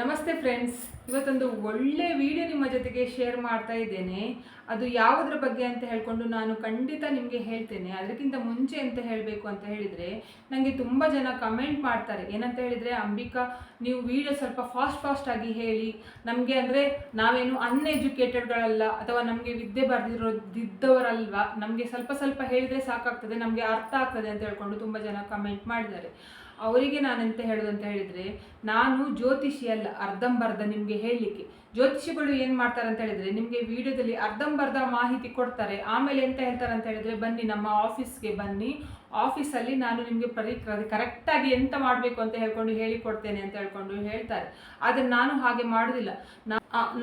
ನಮಸ್ತೆ ಫ್ರೆಂಡ್ಸ್, ಇವತ್ತೊಂದು ಒಳ್ಳೆ ವಿಡಿಯೋ ನಿಮ್ಮ ಜೊತೆಗೆ ಶೇರ್ ಮಾಡ್ತಾ ಇದ್ದೇನೆ. ಅದು ಯಾವುದ್ರ ಬಗ್ಗೆ ಅಂತ ಹೇಳ್ಕೊಂಡು ನಾನು ಖಂಡಿತ ನಿಮಗೆ ಹೇಳ್ತೇನೆ. ಅದಕ್ಕಿಂತ ಮುಂಚೆ ಅಂತ ಹೇಳಬೇಕು ಅಂತ ಹೇಳಿದರೆ ನನಗೆ ತುಂಬ ಜನ ಕಮೆಂಟ್ ಮಾಡ್ತಾರೆ. ಏನಂತ ಹೇಳಿದರೆ, ಅಂಬಿಕಾ, ನೀವು ವಿಡಿಯೋ ಸ್ವಲ್ಪ ಫಾಸ್ಟ್ ಫಾಸ್ಟ್ ಆಗಿ ಹೇಳಿ. ನಮಗೆ ಅಂದರೆ ನಾವೇನು ಅನ್ಎಜುಕೇಟೆಡ್ಗಳಲ್ಲ ಅಥವಾ ನಮಗೆ ವಿದ್ಯೆ ಬರೆದಿರೋದಿದ್ದವರಲ್ವಾ, ನಮಗೆ ಸ್ವಲ್ಪ ಸ್ವಲ್ಪ ಹೇಳಿದರೆ ಸಾಕಾಗ್ತದೆ, ನಮಗೆ ಅರ್ಥ ಆಗ್ತದೆ ಅಂತ ಹೇಳ್ಕೊಂಡು ತುಂಬ ಜನ ಕಮೆಂಟ್ ಮಾಡಿದ್ದಾರೆ. ಅವರಿಗೆ ನಾನೆಂತ ಹೇಳೋದು ಅಂತ ಹೇಳಿದರೆ, ನಾನು ಜ್ಯೋತಿಷಿ ಅಲ್ಲ, ಅರ್ಧಂಬರ್ಧ ನಿಮಗೆ ಹೇಳಲಿಕ್ಕೆ. ಜ್ಯೋತಿಷಿಗಳು ಏನು ಮಾಡ್ತಾರೆ ಅಂತ ಹೇಳಿದರೆ, ನಿಮಗೆ ವಿಡಿಯೋದಲ್ಲಿ ಅರ್ಧಂಬರ್ಧ ಮಾಹಿತಿ ಕೊಡ್ತಾರೆ. ಆಮೇಲೆ ಎಂತ ಹೇಳ್ತಾರೆ ಅಂತ ಹೇಳಿದರೆ, ಬನ್ನಿ ನಮ್ಮ ಆಫೀಸ್ಗೆ ಬನ್ನಿ. ಆಫೀಸಲ್ಲಿ ನಾನು ನಿಮಗೆ ಪರಿ ಕರೆಕ್ಟಾಗಿ ಎಂತ ಮಾಡಬೇಕು ಅಂತ ಹೇಳ್ಕೊಂಡು ಹೇಳಿಕೊಡ್ತೇನೆ ಅಂತ ಹೇಳ್ಕೊಂಡು ಹೇಳ್ತಾರೆ. ಆದರೆ ನಾನು ಹಾಗೆ ಮಾಡೋದಿಲ್ಲ.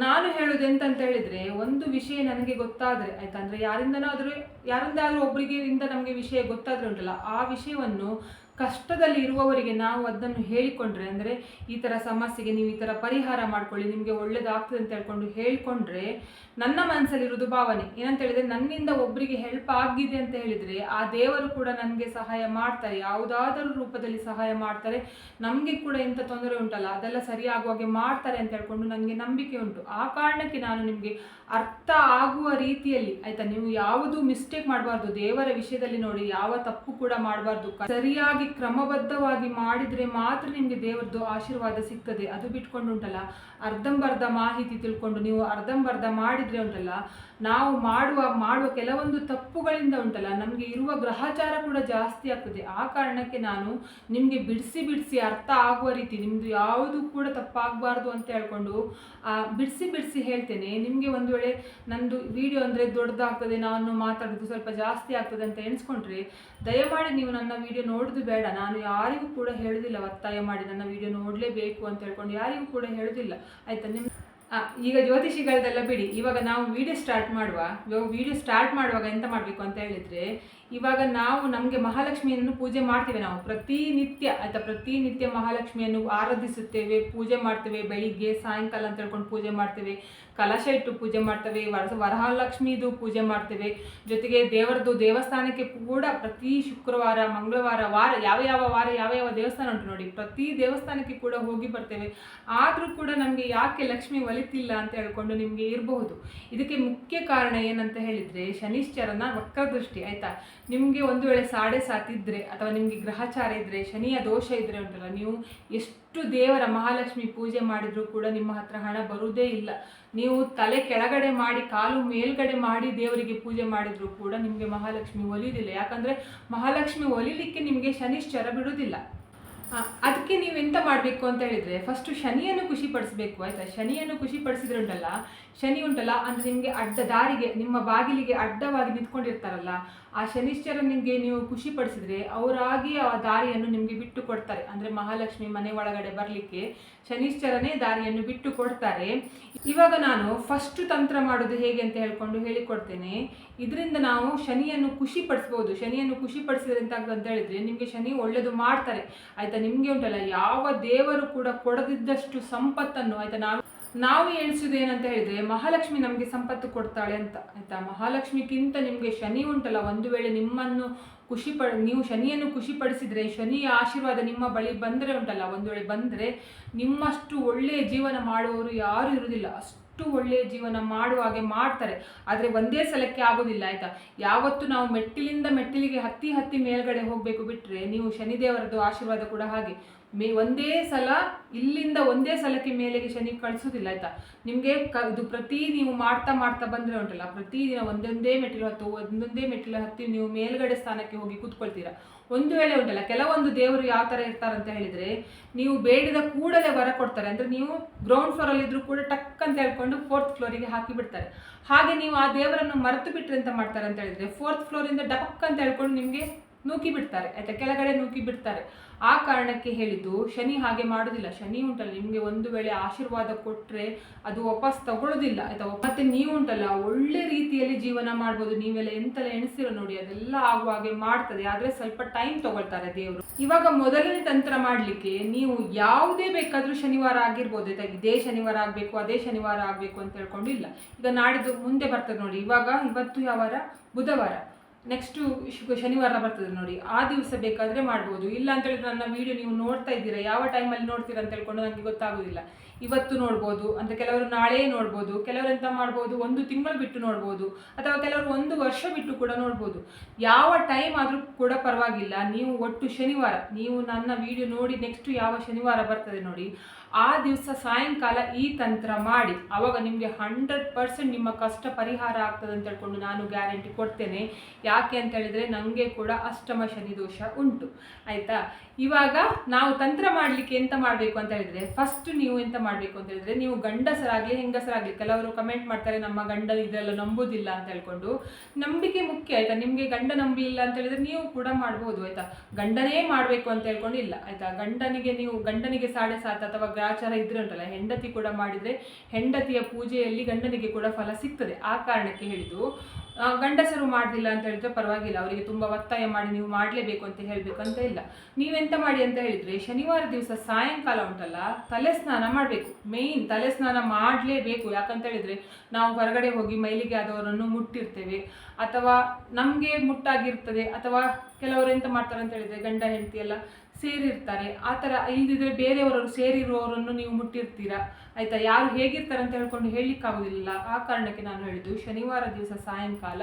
ನಾನು ಹೇಳೋದು ಎಂತ ಅಂತ ಹೇಳಿದರೆ, ಒಂದು ವಿಷಯ ನನಗೆ ಗೊತ್ತಾದರೆ, ಆಯ್ತಾ, ಅಂದರೆ ಯಾರಿಂದನಾದರೂ, ಯಾರಿಂದಾದರೂ ಒಬ್ಬರಿಗೆ ಇಂದ ನಮಗೆ ವಿಷಯ ಗೊತ್ತಾದರೆ ಉಂಟಲ್ಲ, ಆ ವಿಷಯವನ್ನು ಕಷ್ಟದಲ್ಲಿ ಇರುವವರಿಗೆ ನಾವು ಅದನ್ನು ಹೇಳಿಕೊಂಡ್ರೆ, ಅಂದರೆ ಈ ಥರ ಸಮಸ್ಯೆಗೆ ನೀವು ಈ ಥರ ಪರಿಹಾರ ಮಾಡ್ಕೊಳ್ಳಿ, ನಿಮಗೆ ಒಳ್ಳೇದಾಗ್ತದೆ ಅಂತ ಹೇಳ್ಕೊಂಡು ಹೇಳಿಕೊಂಡ್ರೆ ನನ್ನ ಮನಸ್ಸಲ್ಲಿರೋದು ಭಾವನೆ. ಏನಂತ ಹೇಳಿದರೆ, ನನ್ನಿಂದ ಒಬ್ಬರಿಗೆ ಹೆಲ್ಪ್ ಆಗಿದೆ ಅಂತ ಹೇಳಿದರೆ, ಆ ದೇವರು ಕೂಡ ನನಗೆ ಸಹಾಯ ಮಾಡ್ತಾರೆ. ಯಾವುದಾದರೂ ರೂಪದಲ್ಲಿ ಸಹಾಯ ಮಾಡ್ತಾರೆ. ನಮಗೆ ಕೂಡ ಎಂಥ ತೊಂದರೆ ಉಂಟಲ್ಲ, ಅದೆಲ್ಲ ಸರಿಯಾಗುವಾಗೆ ಮಾಡ್ತಾರೆ ಅಂತ ಹೇಳ್ಕೊಂಡು ನನಗೆ ನಂಬಿಕೆ ಉಂಟು. ಆ ಕಾರಣಕ್ಕೆ ನಾನು ನಿಮಗೆ ಅರ್ಥ ಆಗುವ ರೀತಿಯಲ್ಲಿ, ಆಯ್ತಾ, ನೀವು ಯಾವುದು ಮಿಸ್ಟೇಕ್ ಮಾಡಬಾರ್ದು, ದೇವರ ವಿಷಯದಲ್ಲಿ ನೋಡಿ, ಯಾವ ತಪ್ಪು ಕೂಡ ಮಾಡಬಾರ್ದು. ಸರಿಯಾಗಿ ಕ್ರಮಬದ್ಧವಾಗಿ ಮಾಡಿದ್ರೆ ಮಾತ್ರ ನಿಮಗೆ ದೇವರದ್ದು ಆಶೀರ್ವಾದ ಸಿಗ್ತದೆ. ಅದು ಬಿಟ್ಕೊಂಡು ಉಂಟಲ್ಲ, ಅರ್ಧಂಬರ್ಧ ಮಾಹಿತಿ ತಿಳ್ಕೊಂಡು ನೀವು ಅರ್ಧಂಬರ್ಧ ಮಾಡಿದ್ರೆ ಉಂಟಲ್ಲ ನಾವು ಮಾಡುವ ಮಾಡುವ ಕೆಲವೊಂದು ತಪ್ಪುಗಳಿಂದ ಉಂಟಲ್ಲ, ನಮಗೆ ಇರುವ ಗ್ರಹಚಾರ ಕೂಡ ಜಾಸ್ತಿ ಆಗ್ತದೆ. ಆ ಕಾರಣಕ್ಕೆ ನಾನು ನಿಮಗೆ ಬಿಡಿಸಿ ಬಿಡಿಸಿ ಅರ್ಥ ಆಗುವ ರೀತಿ ನಿಮ್ಮದು ಯಾವುದು ಕೂಡ ತಪ್ಪಾಗಬಾರ್ದು ಅಂತ ಹೇಳ್ಕೊಂಡು ಬಿಡಿಸಿ ಬಿಡಿಸಿ ಹೇಳ್ತೇನೆ. ನಿಮಗೆ ಒಂದು ವೇಳೆ ನಂದು ವಿಡಿಯೋ ಅಂದರೆ ದೊಡ್ಡದಾಗ್ತದೆ, ನಾನು ಮಾತಾಡೋದು ಸ್ವಲ್ಪ ಜಾಸ್ತಿ ಆಗ್ತದೆ ಅಂತ ಎಣಿಸ್ಕೊಂಡ್ರೆ, ದಯಮಾಡಿ ನೀವು ನನ್ನ ವಿಡಿಯೋ ನೋಡೋದು ಬೇಡ. ನಾನು ಯಾರಿಗೂ ಕೂಡ ಹೇಳೋದಿಲ್ಲ, ಒತ್ತಾಯ ಮಾಡಿ ನನ್ನ ವಿಡಿಯೋ ನೋಡಲೇಬೇಕು ಅಂತ ಹೇಳ್ಕೊಂಡು ಯಾರಿಗೂ ಕೂಡ ಹೇಳೋದಿಲ್ಲ. ಆಯಿತಾ ನಿಮ್ಮ ಈಗ ಜ್ಯೋತಿಷಿಗಳದೆಲ್ಲ ಬಿಡಿ. ಇವಾಗ ನಾವು ವಿಡಿಯೋ ಸ್ಟಾರ್ಟ್ ಮಾಡುವ, ಇವಾಗ ವಿಡಿಯೋ ಸ್ಟಾರ್ಟ್ ಮಾಡುವಾಗ ಎಂತ ಮಾಡಬೇಕು ಅಂತ ಹೇಳಿದರೆ ಇವಾಗ ನಾವು ನಮಗೆ ಮಹಾಲಕ್ಷ್ಮಿಯನ್ನು ಪೂಜೆ ಮಾಡ್ತೇವೆ ನಾವು. ಪ್ರತಿನಿತ್ಯ, ಆಯ್ತಾ, ಪ್ರತಿನಿತ್ಯ ಮಹಾಲಕ್ಷ್ಮಿಯನ್ನು ಆರಾಧಿಸುತ್ತೇವೆ, ಪೂಜೆ ಮಾಡ್ತೇವೆ, ಬೆಳಿಗ್ಗೆ, ಸಾಯಂಕಾಲ ಅಂತ ಹೇಳ್ಕೊಂಡು ಪೂಜೆ ಮಾಡ್ತೇವೆ. ಕಲಶ ಇಟ್ಟು ಪೂಜೆ ಮಾಡ್ತೇವೆ ವರ ವರಹಾಲಕ್ಷ್ಮಿದು ಪೂಜೆ ಮಾಡ್ತೇವೆ. ಜೊತೆಗೆ ದೇವರದು ದೇವಸ್ಥಾನಕ್ಕೆ ಕೂಡ ಪ್ರತಿ ಶುಕ್ರವಾರ, ಮಂಗಳವಾರ, ವಾರ, ಯಾವ ಯಾವ ವಾರ, ಯಾವ ಯಾವ ದೇವಸ್ಥಾನ ಉಂಟು ನೋಡಿ, ಪ್ರತಿ ದೇವಸ್ಥಾನಕ್ಕೆ ಕೂಡ ಹೋಗಿ ಬರ್ತೇವೆ. ಆದರೂ ಕೂಡ ನಮಗೆ ಯಾಕೆ ಲಕ್ಷ್ಮಿ ಒಲಿತಿಲ್ಲ ಅಂತ ಹೇಳ್ಕೊಂಡು ನಿಮಗೆ ಇರಬಹುದು. ಇದಕ್ಕೆ ಮುಖ್ಯ ಕಾರಣ ಏನಂತ ಹೇಳಿದರೆ ಶನಿಶ್ಚರನ ವಕ್ರದೃಷ್ಟಿ, ಆಯಿತಾ. ನಿಮಗೆ ಒಂದು ವೇಳೆ ಸಾಡೆ ಸಾತಿದ್ರೆ ಅಥವಾ ನಿಮಗೆ ಗ್ರಹಚಾರ ಇದ್ದರೆ ಶನಿಯ ದೋಷ ಇದ್ದರೆ ಉಂಟಲ್ಲ, ನೀವು ಎಷ್ಟು ದೇವರ ಮಹಾಲಕ್ಷ್ಮಿ ಪೂಜೆ ಮಾಡಿದರೂ ಕೂಡ ನಿಮ್ಮ ಹತ್ರ ಹಣ ಬರುವುದೇ ಇಲ್ಲ. ನೀವು ತಲೆ ಕೆಳಗಡೆ ಮಾಡಿ, ಕಾಲು ಮೇಲ್ಗಡೆ ಮಾಡಿ ದೇವರಿಗೆ ಪೂಜೆ ಮಾಡಿದರೂ ಕೂಡ ನಿಮಗೆ ಮಹಾಲಕ್ಷ್ಮಿ ಒಲಿಯುದಿಲ್ಲ ಯಾಕಂದರೆ ಮಹಾಲಕ್ಷ್ಮಿ ಒಲಿಲಿಕ್ಕೆ ನಿಮಗೆ ಶನಿಶ್ಚರ ಬಿಡುವುದಿಲ್ಲ. ಅದಕ್ಕೆ ನೀವು ಎಂತ ಮಾಡಬೇಕು ಅಂತ ಹೇಳಿದರೆ ಫಸ್ಟು ಶನಿಯನ್ನು ಖುಷಿಪಡಿಸಬೇಕು, ಆಯಿತಾ? ಶನಿಯನ್ನು ಖುಷಿಪಡಿಸಿದ್ರೆ ಉಂಟಲ್ಲ, ಶನಿ ಉಂಟಲ್ಲ ಅಂದರೆ ನಿಮಗೆ ಅಡ್ಡ ದಾರಿಗೆ, ನಿಮ್ಮ ಬಾಗಿಲಿಗೆ ಅಡ್ಡವಾಗಿ ನಿಂತ್ಕೊಂಡಿರ್ತಾರಲ್ಲ ಆ ಶನಿಶ್ಚರನಿಗೆ ನೀವು ಖುಷಿಪಡಿಸಿದ್ರೆ ಅವರಾಗಿ ಆ ದಾರಿಯನ್ನು ನಿಮಗೆ ಬಿಟ್ಟು ಕೊಡ್ತಾರೆ. ಅಂದರೆ ಮಹಾಲಕ್ಷ್ಮಿ ಮನೆ ಒಳಗಡೆ ಬರಲಿಕ್ಕೆ ಶನಿಶ್ಚರನೇ ದಾರಿಯನ್ನು ಬಿಟ್ಟು ಕೊಡ್ತಾರೆ. ಇವಾಗ ನಾನು ಫಸ್ಟ್ ತಂತ್ರ ಮಾಡೋದು ಹೇಗೆ ಅಂತ ಹೇಳ್ಕೊಂಡು ಹೇಳಿಕೊಡ್ತೇನೆ. ಇದರಿಂದ ನಾವು ಶನಿಯನ್ನು ಖುಷಿಪಡಿಸ್ಬೋದು ಶನಿಯನ್ನು ಖುಷಿಪಡಿಸಿದ್ರೆ ಅಂತ ಅಂತ ಹೇಳಿದ್ರೆ ನಿಮಗೆ ಶನಿ ಒಳ್ಳೆಯದು ಮಾಡ್ತಾರೆ. ಆಯ್ತಾ? ನಿಮಗೆ ಉಂಟಲ್ಲ? ಯಾವ ದೇವರು ಕೂಡ ಕೊಡದಿದ್ದಷ್ಟು ಸಂಪತ್ತನ್ನು, ಆಯ್ತಾ? ನಾವು ನಾವು ಎಣಿಸಿದ ಏನಂತ ಹೇಳಿದ್ರೆ, ಮಹಾಲಕ್ಷ್ಮಿ ನಮಗೆ ಸಂಪತ್ತು ಕೊಡ್ತಾಳೆ ಅಂತ, ಆಯ್ತಾ? ಮಹಾಲಕ್ಷ್ಮಿಗಿಂತ ನಿಮಗೆ ಶನಿ ಉಂಟಲ್ಲ, ಒಂದು ವೇಳೆ ನಿಮ್ಮನ್ನು ಖುಷಿ ಪಡ್, ನೀವು ಶನಿಯನ್ನು ಖುಷಿಪಡಿಸಿದರೆ ಶನಿಯ ಆಶೀರ್ವಾದ ನಿಮ್ಮ ಬಳಿ ಬಂದರೆ ಉಂಟಲ್ಲ, ಒಂದು ವೇಳೆ ಬಂದರೆ ನಿಮ್ಮಷ್ಟು ಒಳ್ಳೆಯ ಜೀವನ ಮಾಡುವವರು ಯಾರೂ ಇರುವುದಿಲ್ಲ. ಅಷ್ಟು ಒಳ್ಳೆಯ ಜೀವನ ಮಾಡುವ ಹಾಗೆ ಮಾಡ್ತಾರೆ. ಆದರೆ ಒಂದೇ ಸಲಕ್ಕೆ ಆಗೋದಿಲ್ಲ ಆಯಿತಾ? ಯಾವತ್ತು ನಾವು ಮೆಟ್ಟಿಲಿಂದ ಮೆಟ್ಟಿಲಿಗೆ ಹತ್ತಿ ಹತ್ತಿ ಮೇಲ್ಗಡೆ ಹೋಗಬೇಕು ಬಿಟ್ಟರೆ ನೀವು ಶನಿದೇವರದ್ದು ಆಶೀರ್ವಾದ ಕೂಡ ಹಾಗೆ. ಮೇ ಒಂದೇ ಸಲ, ಇಲ್ಲಿಂದ ಒಂದೇ ಸಲಕ್ಕೆ ಮೇಲೆಗೆ ಶನಿ ಕಳಿಸೋದಿಲ್ಲ, ಆಯ್ತಾ? ನಿಮಗೆ ಕ, ಇದು ಪ್ರತಿ ನೀವು ಮಾಡ್ತಾ ಮಾಡ್ತಾ ಬಂದರೆ ಉಂಟಲ್ಲ ಪ್ರತಿದಿನ ಒಂದೊಂದೇ ಮೆಟ್ಟಿಲು ಹತ್ತು, ಒಂದೊಂದೇ ಮೆಟ್ಟಿಲು ಹತ್ತಿ ನೀವು ಮೇಲ್ಗಡೆ ಸ್ಥಾನಕ್ಕೆ ಹೋಗಿ ಕೂತ್ಕೊಳ್ತೀರಾ? ಒಂದು ವೇಳೆ ಉಂಟಲ್ಲ, ಕೆಲವೊಂದು ದೇವರು ಯಾವ ಥರ ಇರ್ತಾರಂತ ಹೇಳಿದರೆ, ನೀವು ಬೇಡಿದ ಕೂಡಲೇ ವರ ಕೊಡ್ತಾರೆ. ಅಂದರೆ ನೀವು ಗ್ರೌಂಡ್ ಫ್ಲೋರಲ್ಲಿ ಇದ್ದರೂ ಕೂಡ ಟಕ್ ಅಂತ ಹೇಳ್ಕೊಂಡು ಫೋರ್ತ್ ಫ್ಲೋರಿಗೆ ಹಾಕಿ ಬಿಡ್ತಾರೆ. ಹಾಗೆ ನೀವು ಆ ದೇವರನ್ನು ಮರೆತು ಬಿಟ್ಟರೆ ಅಂತ ಮಾಡ್ತಾರೆ ಅಂತ ಹೇಳಿದರೆ ಫೋರ್ತ್ ಫ್ಲೋರಿಂದ ಡಕ್ ಅಂತ ಹೇಳ್ಕೊಂಡು ನಿಮಗೆ ನೂಕಿ ಬಿಡ್ತಾರೆ ಆಯ್ತಾ, ಕೆಳಗಡೆ ನೂಕಿ ಬಿಡ್ತಾರೆ ಆ ಕಾರಣಕ್ಕೆ ಹೇಳಿದ್ದು, ಶನಿ ಹಾಗೆ ಮಾಡೋದಿಲ್ಲ. ಶನಿ ಉಂಟಲ್ಲ, ನಿಮಗೆ ಒಂದು ವೇಳೆ ಆಶೀರ್ವಾದ ಕೊಟ್ಟರೆ ಅದು ವಾಪಸ್ ತಗೊಳ್ಳೋದಿಲ್ಲ ಆಯ್ತಾ ಮತ್ತೆ ನೀವು ಉಂಟಲ್ಲ, ಒಳ್ಳೆ ರೀತಿಯಲ್ಲಿ ಜೀವನ ಮಾಡ್ಬೋದು. ನೀವೆಲ್ಲ ಎಂತೆಲ್ಲ ಎಣಿಸಿರೋ ನೋಡಿ, ಅದೆಲ್ಲ ಆಗುವ ಹಾಗೆ ಮಾಡ್ತದೆ. ಆದರೆ ಸ್ವಲ್ಪ ಟೈಮ್ ತಗೊಳ್ತಾರೆ ದೇವರು. ಇವಾಗ ಮೊದಲನೇ ತಂತ್ರ ಮಾಡಲಿಕ್ಕೆ ನೀವು ಯಾವುದೇ ಬೇಕಾದರೂ ಶನಿವಾರ ಆಗಿರ್ಬೋದು. ಆಯ್ತಾ, ಇದೇ ಶನಿವಾರ ಆಗಬೇಕು, ಅದೇ ಶನಿವಾರ ಆಗಬೇಕು ಅಂತ ಹೇಳ್ಕೊಂಡಿಲ್ಲ. ಈಗ ನಾಡಿದ್ದು ಮುಂದೆ ಬರ್ತದೆ ನೋಡಿ. ಇವಾಗ, ಇವತ್ತು ಯಾವಾರ ಬುಧವಾರ. ನೆಕ್ಸ್ಟು ಶನಿವಾರ ಬರ್ತದೆ ನೋಡಿ. ಆ ದಿವಸ ಬೇಕಾದರೆ ಮಾಡ್ಬೋದು. ಇಲ್ಲ ಅಂತ ಹೇಳಿದ್ರೆ ನನ್ನ ವಿಡಿಯೋ ನೀವು ನೋಡ್ತಾ ಇದ್ದೀರಾ? ಯಾವ ಟೈಮಲ್ಲಿ ನೋಡ್ತೀರಾ ಅಂತ ಹೇಳ್ಕೊಂಡು ನನಗೆ ಗೊತ್ತಾಗೋದಿಲ್ಲ. ಇವತ್ತು ನೋಡ್ಬೋದು ಅಂತ ಕೆಲವರು ನಾಳೆ ನೋಡ್ಬೋದು, ಕೆಲವರು ಎಂತ ಮಾಡ್ಬೋದು, ಒಂದು ತಿಂಗಳು ಬಿಟ್ಟು ನೋಡ್ಬೋದು, ಅಥವಾ ಕೆಲವರು ಒಂದು ವರ್ಷ ಬಿಟ್ಟು ಕೂಡ ನೋಡ್ಬೋದು. ಯಾವ ಟೈಮ್ ಆದರೂ ಕೂಡ ಪರವಾಗಿಲ್ಲ. ನೀವು ಒಟ್ಟು ಶನಿವಾರ, ನೀವು ನನ್ನ ವಿಡಿಯೋ ನೋಡಿ ನೆಕ್ಸ್ಟ್ ಯಾವ ಶನಿವಾರ ಬರ್ತದೆ ನೋಡಿ ಆ ದಿವಸ ಸಾಯಂಕಾಲ ಈ ತಂತ್ರ ಮಾಡಿ. ಆವಾಗ ನಿಮಗೆ ಹಂಡ್ರೆಡ್ ಪರ್ಸೆಂಟ್ ನಿಮ್ಮ ಕಷ್ಟ ಪರಿಹಾರ ಆಗ್ತದೆ ಅಂತ ಹೇಳ್ಕೊಂಡು ನಾನು ಗ್ಯಾರಂಟಿ ಕೊಡ್ತೇನೆ. ಯಾಕೆ ಅಂತ ಹೇಳಿದರೆ ನನಗೆ ಕೂಡ ಅಷ್ಟಮ ಶನಿ ದೋಷ ಉಂಟು. ಆಯಿತಾ? ಇವಾಗ ನಾವು ತಂತ್ರ ಮಾಡಲಿಕ್ಕೆ ಎಂತ ಮಾಡಬೇಕು ಅಂತ ಹೇಳಿದ್ರೆ ಫಸ್ಟ್ ನೀವು ಎಂತ ಮಾಡಬೇಕು ಅಂತ ಹೇಳಿದರೆ, ನೀವು ಗಂಡಸರಾಗಲಿ, ಹೆಂಗಸರಾಗಲಿ, ಕೆಲವರು ಕಮೆಂಟ್ ಮಾಡ್ತಾರೆ, ನಮ್ಮ ಗಂಡ ಇದೆಲ್ಲ ನಂಬುದಿಲ್ಲ ಅಂತ ಹೇಳ್ಕೊಂಡು. ನಂಬಿಕೆ ಮುಖ್ಯ, ಆಯಿತಾ? ನಿಮಗೆ ಗಂಡ ನಂಬಿಲ್ಲ ಅಂತ ಹೇಳಿದರೆ ನೀವು ಕೂಡ ಮಾಡ್ಬೋದು, ಆಯಿತಾ? ಗಂಡನೇ ಮಾಡಬೇಕು ಅಂತ ಹೇಳ್ಕೊಂಡು ಇಲ್ಲ, ಆಯಿತಾ? ಗಂಡನಿಗೆ ನೀವು, ಗಂಡನಿಗೆ ಸಾಡೆ ಸಾತ್ ಅಥವಾ ಗ್ರಾಚಾರ ಇದ್ರೆ ಉಂಟಲ್ಲ ಹೆಂಡತಿ ಕೂಡ ಮಾಡಿದ್ರೆ ಹೆಂಡತಿಯ ಪೂಜೆಯಲ್ಲಿ ಗಂಡನಿಗೆ ಕೂಡ ಫಲ ಸಿಗ್ತದೆ. ಆ ಕಾರಣಕ್ಕೆ ಹೇಳಿದ್ದು ಗಂಡಸರು ಮಾಡಲಿಲ್ಲ ಅಂತ ಹೇಳಿದ್ರೆ ಪರವಾಗಿಲ್ಲ, ಅವರಿಗೆ ತುಂಬ ಒತ್ತಾಯ ಮಾಡಿ ನೀವು ಮಾಡಲೇಬೇಕು ಅಂತ ಹೇಳಬೇಕು ಅಂತ ಇಲ್ಲ. ನೀವೆಂತ ಮಾಡಿ ಅಂತ ಹೇಳಿದರೆ, ಶನಿವಾರ ದಿವಸ ಸಾಯಂಕಾಲ ಉಂಟಲ್ಲ ತಲೆ ಸ್ನಾನ ಮಾಡಬೇಕು. ಮೇಯ್ನ್ ತಲೆ ಸ್ನಾನ ಮಾಡಲೇಬೇಕು. ಯಾಕಂತ ಹೇಳಿದ್ರೆ, ನಾವು ಹೊರಗಡೆ ಹೋಗಿ ಮೈಲಿಗೆ ಆದವರನ್ನು ಮುಟ್ಟಿರ್ತೇವೆ, ಅಥವಾ ನಮಗೆ ಮುಟ್ಟಾಗಿರ್ತದೆ, ಅಥವಾ ಕೆಲವರು ಎಂತ ಮಾಡ್ತಾರೆ ಅಂತ ಹೇಳಿದ್ರೆ ಗಂಡ ಹೆಂಡತಿ ಎಲ್ಲ ಸೇರಿರ್ತಾರೆ. ಆ ಥರ ಇಲ್ದಿದ್ರೆ ಬೇರೆಯವರವರು ಸೇರಿರುವವರನ್ನು ನೀವು ಮುಟ್ಟಿರ್ತೀರಾ? ಆಯಿತಾ? ಯಾರು ಹೇಗಿರ್ತಾರೆ ಅಂತ ಹೇಳ್ಕೊಂಡು ಹೇಳಲಿಕ್ಕಾಗೋದಿಲ್ಲ. ಆ ಕಾರಣಕ್ಕೆ ನಾನು ಹೇಳಿದ್ದು, ಶನಿವಾರ ದಿವಸ ಸಾಯಂಕಾಲ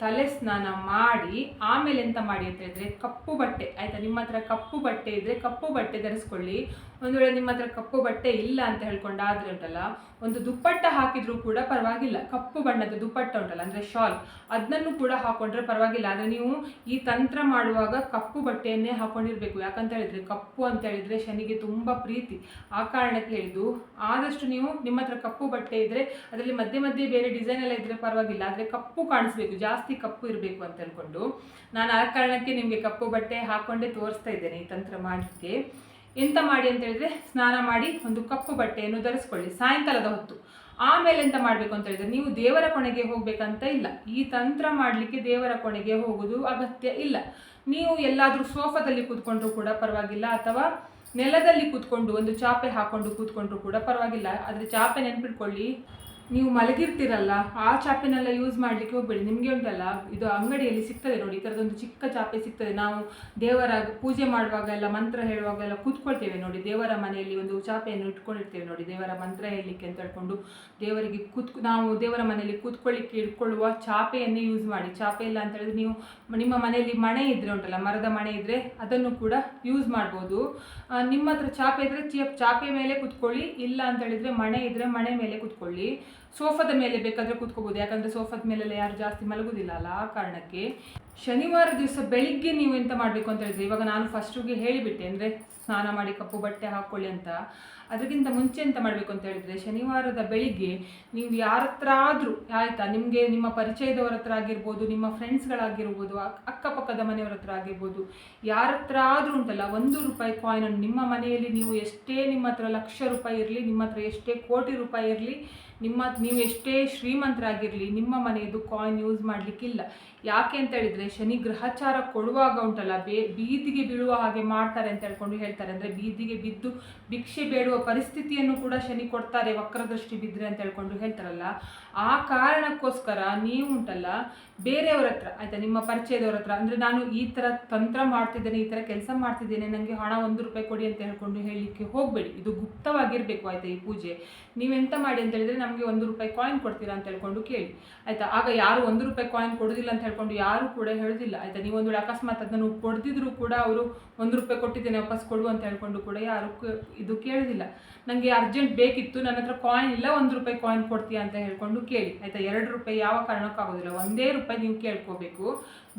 ತಲೆ ಸ್ನಾನ ಮಾಡಿ, ಆಮೇಲೆ ಎಂತ ಮಾಡಿ ಅಂತ ಹೇಳಿದ್ರೆ ಕಪ್ಪು ಬಟ್ಟೆ. ಆಯಿತಾ? ನಿಮ್ಮ ಹತ್ರ ಕಪ್ಪು ಬಟ್ಟೆ ಇದ್ರೆ ಕಪ್ಪು ಬಟ್ಟೆ ಧರಿಸ್ಕೊಳ್ಳಿ. ಒಂದು ವೇಳೆ ನಿಮ್ಮ ಹತ್ರ ಕಪ್ಪು ಬಟ್ಟೆ ಇಲ್ಲ ಅಂತ ಹೇಳ್ಕೊಂಡು ಆದ್ರೆ ಉಂಟಲ್ಲ, ಒಂದು ದುಪ್ಪಟ್ಟ ಹಾಕಿದ್ರೂ ಕೂಡ ಪರವಾಗಿಲ್ಲ. ಕಪ್ಪು ಬಣ್ಣದ ದುಪ್ಪಟ್ಟ ಉಂಟಲ್ಲ, ಅಂದ್ರೆ ಶಾಲ್. ಅದನ್ನು ಕೂಡ ಹಾಕೊಂಡ್ರೆ ಪರವಾಗಿಲ್ಲ. ಆದರೆ ನೀವು ಈ ತಂತ್ರ ಮಾಡುವಾಗ ಕಪ್ಪು ಬಟ್ಟೆಯನ್ನೇ ಹಾಕೊಂಡಿರ್ಬೇಕು. ಯಾಕಂತ ಹೇಳಿದ್ರೆ ಕಪ್ಪು ಅಂತ ಹೇಳಿದ್ರೆ ಶನಿಗೆ ತುಂಬಾ ಪ್ರೀತಿ. ಆ ಕಾರಣಕ್ಕೆ ಹೇಳಿದ್ದು, ಆದಷ್ಟು ನೀವು ನಿಮ್ಮ ಹತ್ರ ಕಪ್ಪು ಬಟ್ಟೆ ಇದ್ರೆ ಅದರಲ್ಲಿ ಮಧ್ಯೆ ಮಧ್ಯೆ ಬೇರೆ ಡಿಸೈನ್ ಎಲ್ಲ ಇದ್ರೆ ಪರವಾಗಿಲ್ಲ. ಆದರೆ ಕಪ್ಪು ಕಾಣಿಸ್ಬೇಕು, ಜಾಸ್ತಿ ಕಪ್ಪು ಇರಬೇಕು ಅಂತ ಹೇಳ್ಕೊಂಡು. ನಾನು ಆ ಕಾರಣಕ್ಕೆ ನಿಮಗೆ ಕಪ್ಪು ಬಟ್ಟೆ ಹಾಕೊಂಡೇ ತೋರಿಸ್ತಾ ಇದ್ದೇನೆ ಈ ತಂತ್ರ ಮಾಡಲಿಕ್ಕೆ. ಎಂತ ಮಾಡಿ ಅಂತ ಹೇಳಿದ್ರೆ ಸ್ನಾನ ಮಾಡಿ ಒಂದು ಕಪ್ಪು ಬಟ್ಟೆಯನ್ನು ಧರಿಸ್ಕೊಳ್ಳಿ. ಸಾಯಂಕಾಲದ ಹೊತ್ತು. ಆಮೇಲೆ ಎಂತ ಮಾಡಬೇಕು ಅಂತ ಹೇಳಿದ್ರೆ ನೀವು ದೇವರ ಕೊನೆಗೆ ಹೋಗಬೇಕಂತ ಇಲ್ಲ. ಈ ತಂತ್ರ ಮಾಡಲಿಕ್ಕೆ ದೇವರ ಕೊನೆಗೆ ಹೋಗುವುದು ಅಗತ್ಯ ಇಲ್ಲ. ನೀವು ಎಲ್ಲಾದರೂ ಸೋಫಾದಲ್ಲಿ ಕೂತ್ಕೊಂಡ್ರೂ ಕೂಡ ಪರವಾಗಿಲ್ಲ ಅಥವಾ ನೆಲದಲ್ಲಿ ಕೂತ್ಕೊಂಡು ಒಂದು ಚಾಪೆ ಹಾಕೊಂಡು ಕೂತ್ಕೊಂಡ್ರೂ ಕೂಡ ಪರವಾಗಿಲ್ಲ. ಆದರೆ ಚಾಪೆ ನೆನ್ಪಿಟ್ಕೊಳ್ಳಿ. ನೀವು ಮಲಗಿರ್ತೀರಲ್ಲ, ಆ ಚಾಪೆನೆಲ್ಲ ಯೂಸ್ ಮಾಡಲಿಕ್ಕೆ ಹೋಗ್ಬೇಡಿ. ನಿಮಗೆ ಉಂಟಲ್ಲ, ಇದು ಅಂಗಡಿಯಲ್ಲಿ ಸಿಗ್ತದೆ ನೋಡಿ, ಈ ಥರದೊಂದು ಚಿಕ್ಕ ಚಾಪೆ ಸಿಗ್ತದೆ. ನಾವು ದೇವರ ಪೂಜೆ ಮಾಡುವಾಗ ಎಲ್ಲ ಮಂತ್ರ ಹೇಳುವಾಗ ಎಲ್ಲ ಕೂತ್ಕೊಳ್ತೇವೆ ನೋಡಿ, ದೇವರ ಮನೆಯಲ್ಲಿ ಒಂದು ಚಾಪೆಯನ್ನು ಇಟ್ಕೊಂಡಿರ್ತೇವೆ ನೋಡಿ, ದೇವರ ಮಂತ್ರ ಹೇಳಲಿಕ್ಕೆ ಅಂತ ಹೇಳ್ಕೊಂಡು ದೇವರಿಗೆ ಕೂತ್, ನಾವು ದೇವರ ಮನೆಯಲ್ಲಿ ಕೂತ್ಕೊಳ್ಳಿಕ್ಕೆ ಇಟ್ಕೊಳ್ಳುವ ಚಾಪೆಯನ್ನೇ ಯೂಸ್ ಮಾಡಿ. ಚಾಪೆ ಇಲ್ಲ ಅಂತ ಹೇಳಿದ್ರೆ ನೀವು ನಿಮ್ಮ ಮನೆಯಲ್ಲಿ ಮಣೆ ಇದ್ದರೆ ಉಂಟಲ್ಲ, ಮರದ ಮಣೆ ಇದ್ರೆ ಅದನ್ನು ಕೂಡ ಯೂಸ್ ಮಾಡ್ಬೋದು. ನಿಮ್ಮ ಹತ್ರ ಚಾಪೆ ಇದ್ರೆ ಚಿ- ಚಾಪೆ ಮೇಲೆ ಕೂತ್ಕೊಳ್ಳಿ, ಇಲ್ಲ ಅಂತ ಹೇಳಿದ್ರೆ ಮಣೆ ಇದ್ರೆ ಮಣೆ ಮೇಲೆ ಕೂತ್ಕೊಳ್ಳಿ. ಸೋಫಾದ ಮೇಲೆ ಬೇಕಾದ್ರೆ ಕೂತ್ಕೋಬೋದು. ಯಾಕಂದ್ರೆ ಸೋಫಾದ ಮೇಲೆಲ್ಲ ಯಾರು ಜಾಸ್ತಿ ಮಲಗುದಿಲ್ಲ ಅಲ್ಲ ಆ ಕಾರಣಕ್ಕೆ ಶನಿವಾರ ದಿವಸ ಬೆಳಿಗ್ಗೆ ನೀವು ಎಂತ ಮಾಡಬೇಕು ಅಂತ ಹೇಳಿದ್ರೆ, ಇವಾಗ ನಾನು ಫಸ್ಟಿಗೆ ಹೇಳಿಬಿಟ್ಟೆ ಅಂದರೆ ಸ್ನಾನ ಮಾಡಿ ಕಪ್ಪು ಬಟ್ಟೆ ಹಾಕ್ಕೊಳ್ಳಿ ಅಂತ. ಅದಕ್ಕಿಂತ ಮುಂಚೆ ಎಂತ ಮಾಡಬೇಕು ಅಂತ ಹೇಳಿದ್ರೆ, ಶನಿವಾರದ ಬೆಳಿಗ್ಗೆ ನೀವು ಯಾರ ಹತ್ರ ಆದರೂ, ಆಯಿತಾ, ನಿಮಗೆ ನಿಮ್ಮ ಪರಿಚಯದವರ ಹತ್ರ ಆಗಿರ್ಬೋದು, ನಿಮ್ಮ ಫ್ರೆಂಡ್ಸ್ಗಳಾಗಿರ್ಬೋದು ಅಕ್ಕ ಅಕ್ಕಪಕ್ಕದ ಮನೆಯವರ ಹತ್ರ ಆಗಿರ್ಬೋದು, ಯಾರ ಹತ್ರ ಆದರೂ ಉಂಟಲ್ಲ, ಒಂದು ರೂಪಾಯಿ ಕಾಯಿನನ್ನು ನಿಮ್ಮ ಮನೆಯಲ್ಲಿ ನೀವು ಎಷ್ಟೇ ನಿಮ್ಮ ಹತ್ರ ಲಕ್ಷ ರೂಪಾಯಿ ಇರಲಿ, ನಿಮ್ಮ ಹತ್ರ ಎಷ್ಟೇ ಕೋಟಿ ರೂಪಾಯಿ ಇರಲಿ ನಿಮ್ಮ, ನೀವು ಎಷ್ಟೇ ಶ್ರೀಮಂತರಾಗಿರಲಿ, ನಿಮ್ಮ ಮನೆಯದು ಕಾಯಿನ್ ಯೂಸ್ ಮಾಡಲಿಕ್ಕಿಲ್ಲ. ಯಾಕೆ ಅಂತ ಹೇಳಿದರೆ, ಶನಿ ಗ್ರಹಚಾರ ಕೊಡುವಾಗ ಉಂಟಲ್ಲ, ಬೇ, ಬೀದಿಗೆ ಬೀಳುವ ಹಾಗೆ ಮಾಡ್ತಾರೆ ಅಂತ ಹೇಳ್ಕೊಂಡು ಹೇಳ್ತಾರೆ. ಅಂದರೆ ಬೀದಿಗೆ ಬಿದ್ದು ಭಿಕ್ಷೆ ಬೇಡುವ ಪರಿಸ್ಥಿತಿಯನ್ನು ಕೂಡ ಶನಿ ಕೊಡ್ತಾರೆ, ವಕ್ರದೃಷ್ಟಿ ಬಿದ್ದರೆ ಅಂತ ಹೇಳ್ಕೊಂಡು ಹೇಳ್ತಾರಲ್ಲ. ಆ ಕಾರಣಕ್ಕೋಸ್ಕರ ನೀವು ಉಂಟಲ್ಲ, ಬೇರೆಯವ್ರ ಹತ್ರ, ಆಯಿತಾ, ನಿಮ್ಮ ಪರಿಚಯದವ್ರ ಹತ್ರ, ಅಂದರೆ ನಾನು ಈ ಥರ ತಂತ್ರ ಮಾಡ್ತಿದ್ದೇನೆ, ಈ ಥರ ಕೆಲಸ ಮಾಡ್ತಿದ್ದೇನೆ ನನಗೆ ಹಣ ಒಂದು ರೂಪಾಯಿ ಕೊಡಿ ಅಂತ ಹೇಳ್ಕೊಂಡು ಹೇಳಲಿಕ್ಕೆ ಹೋಗಬೇಡಿ. ಇದು ಗುಪ್ತವಾಗಿರಬೇಕು, ಆಯಿತಾ, ಈ ಪೂಜೆ. ನೀವೆಂತ ಮಾಡಿ ಅಂತ ಹೇಳಿದ್ರೆ ನಮಗೆ ಒಂದು ರೂಪಾಯಿ ಕಾಯಿನ್ ಕೊಡ್ತೀರಾ ಅಂತ ಹೇಳ್ಕೊಂಡು ಕೇಳಿ. ಆಯಿತಾ? ಆಗ ಯಾರು ಒಂದು ರೂಪಾಯಿ ಕಾಯಿನ್ ಕೊಡೋದಿಲ್ಲ ಅಂತ ಹೇಳ್ಕೊಂಡು ಯಾರು ಕೂಡ ಹೇಳೋದಿಲ್ಲ. ಆಯಿತಾ? ನೀವು ಒಂದು ಅಕಸ್ಮಾತ್ ಅದನ್ನು ಕೊಡ್ದಿದ್ರು ಕೂಡ ಅವರು ಒಂದು ರೂಪಾಯಿ ಕೊಟ್ಟಿದ್ದೇನೆ, ವಾಪಸ್ ಕೊಡು ಅಂತ ಹೇಳ್ಕೊಂಡು ಕೂಡ ಯಾರು ಇದು ಕೇಳೋದಿಲ್ಲ. ನನಗೆ ಅರ್ಜೆಂಟ್ ಬೇಕಿತ್ತು, ನನ್ನ ಹತ್ರ ಕಾಯಿನ್ ಇಲ್ಲ, ಒಂದು ರೂಪಾಯಿ ಕಾಯಿನ್ ಕೊಡ್ತೀಯಾ ಅಂತ ಹೇಳ್ಕೊಂಡು ಕೇಳಿ. ಆಯಿತಾ? ಎರಡು ರೂಪಾಯಿ ಯಾವ ಕಾರಣಕ್ಕಾಗೋದಿಲ್ಲ ಒಂದೇ ರೂಪಾಯಿ ನೀವು ಕೇಳ್ಕೋಬೇಕು.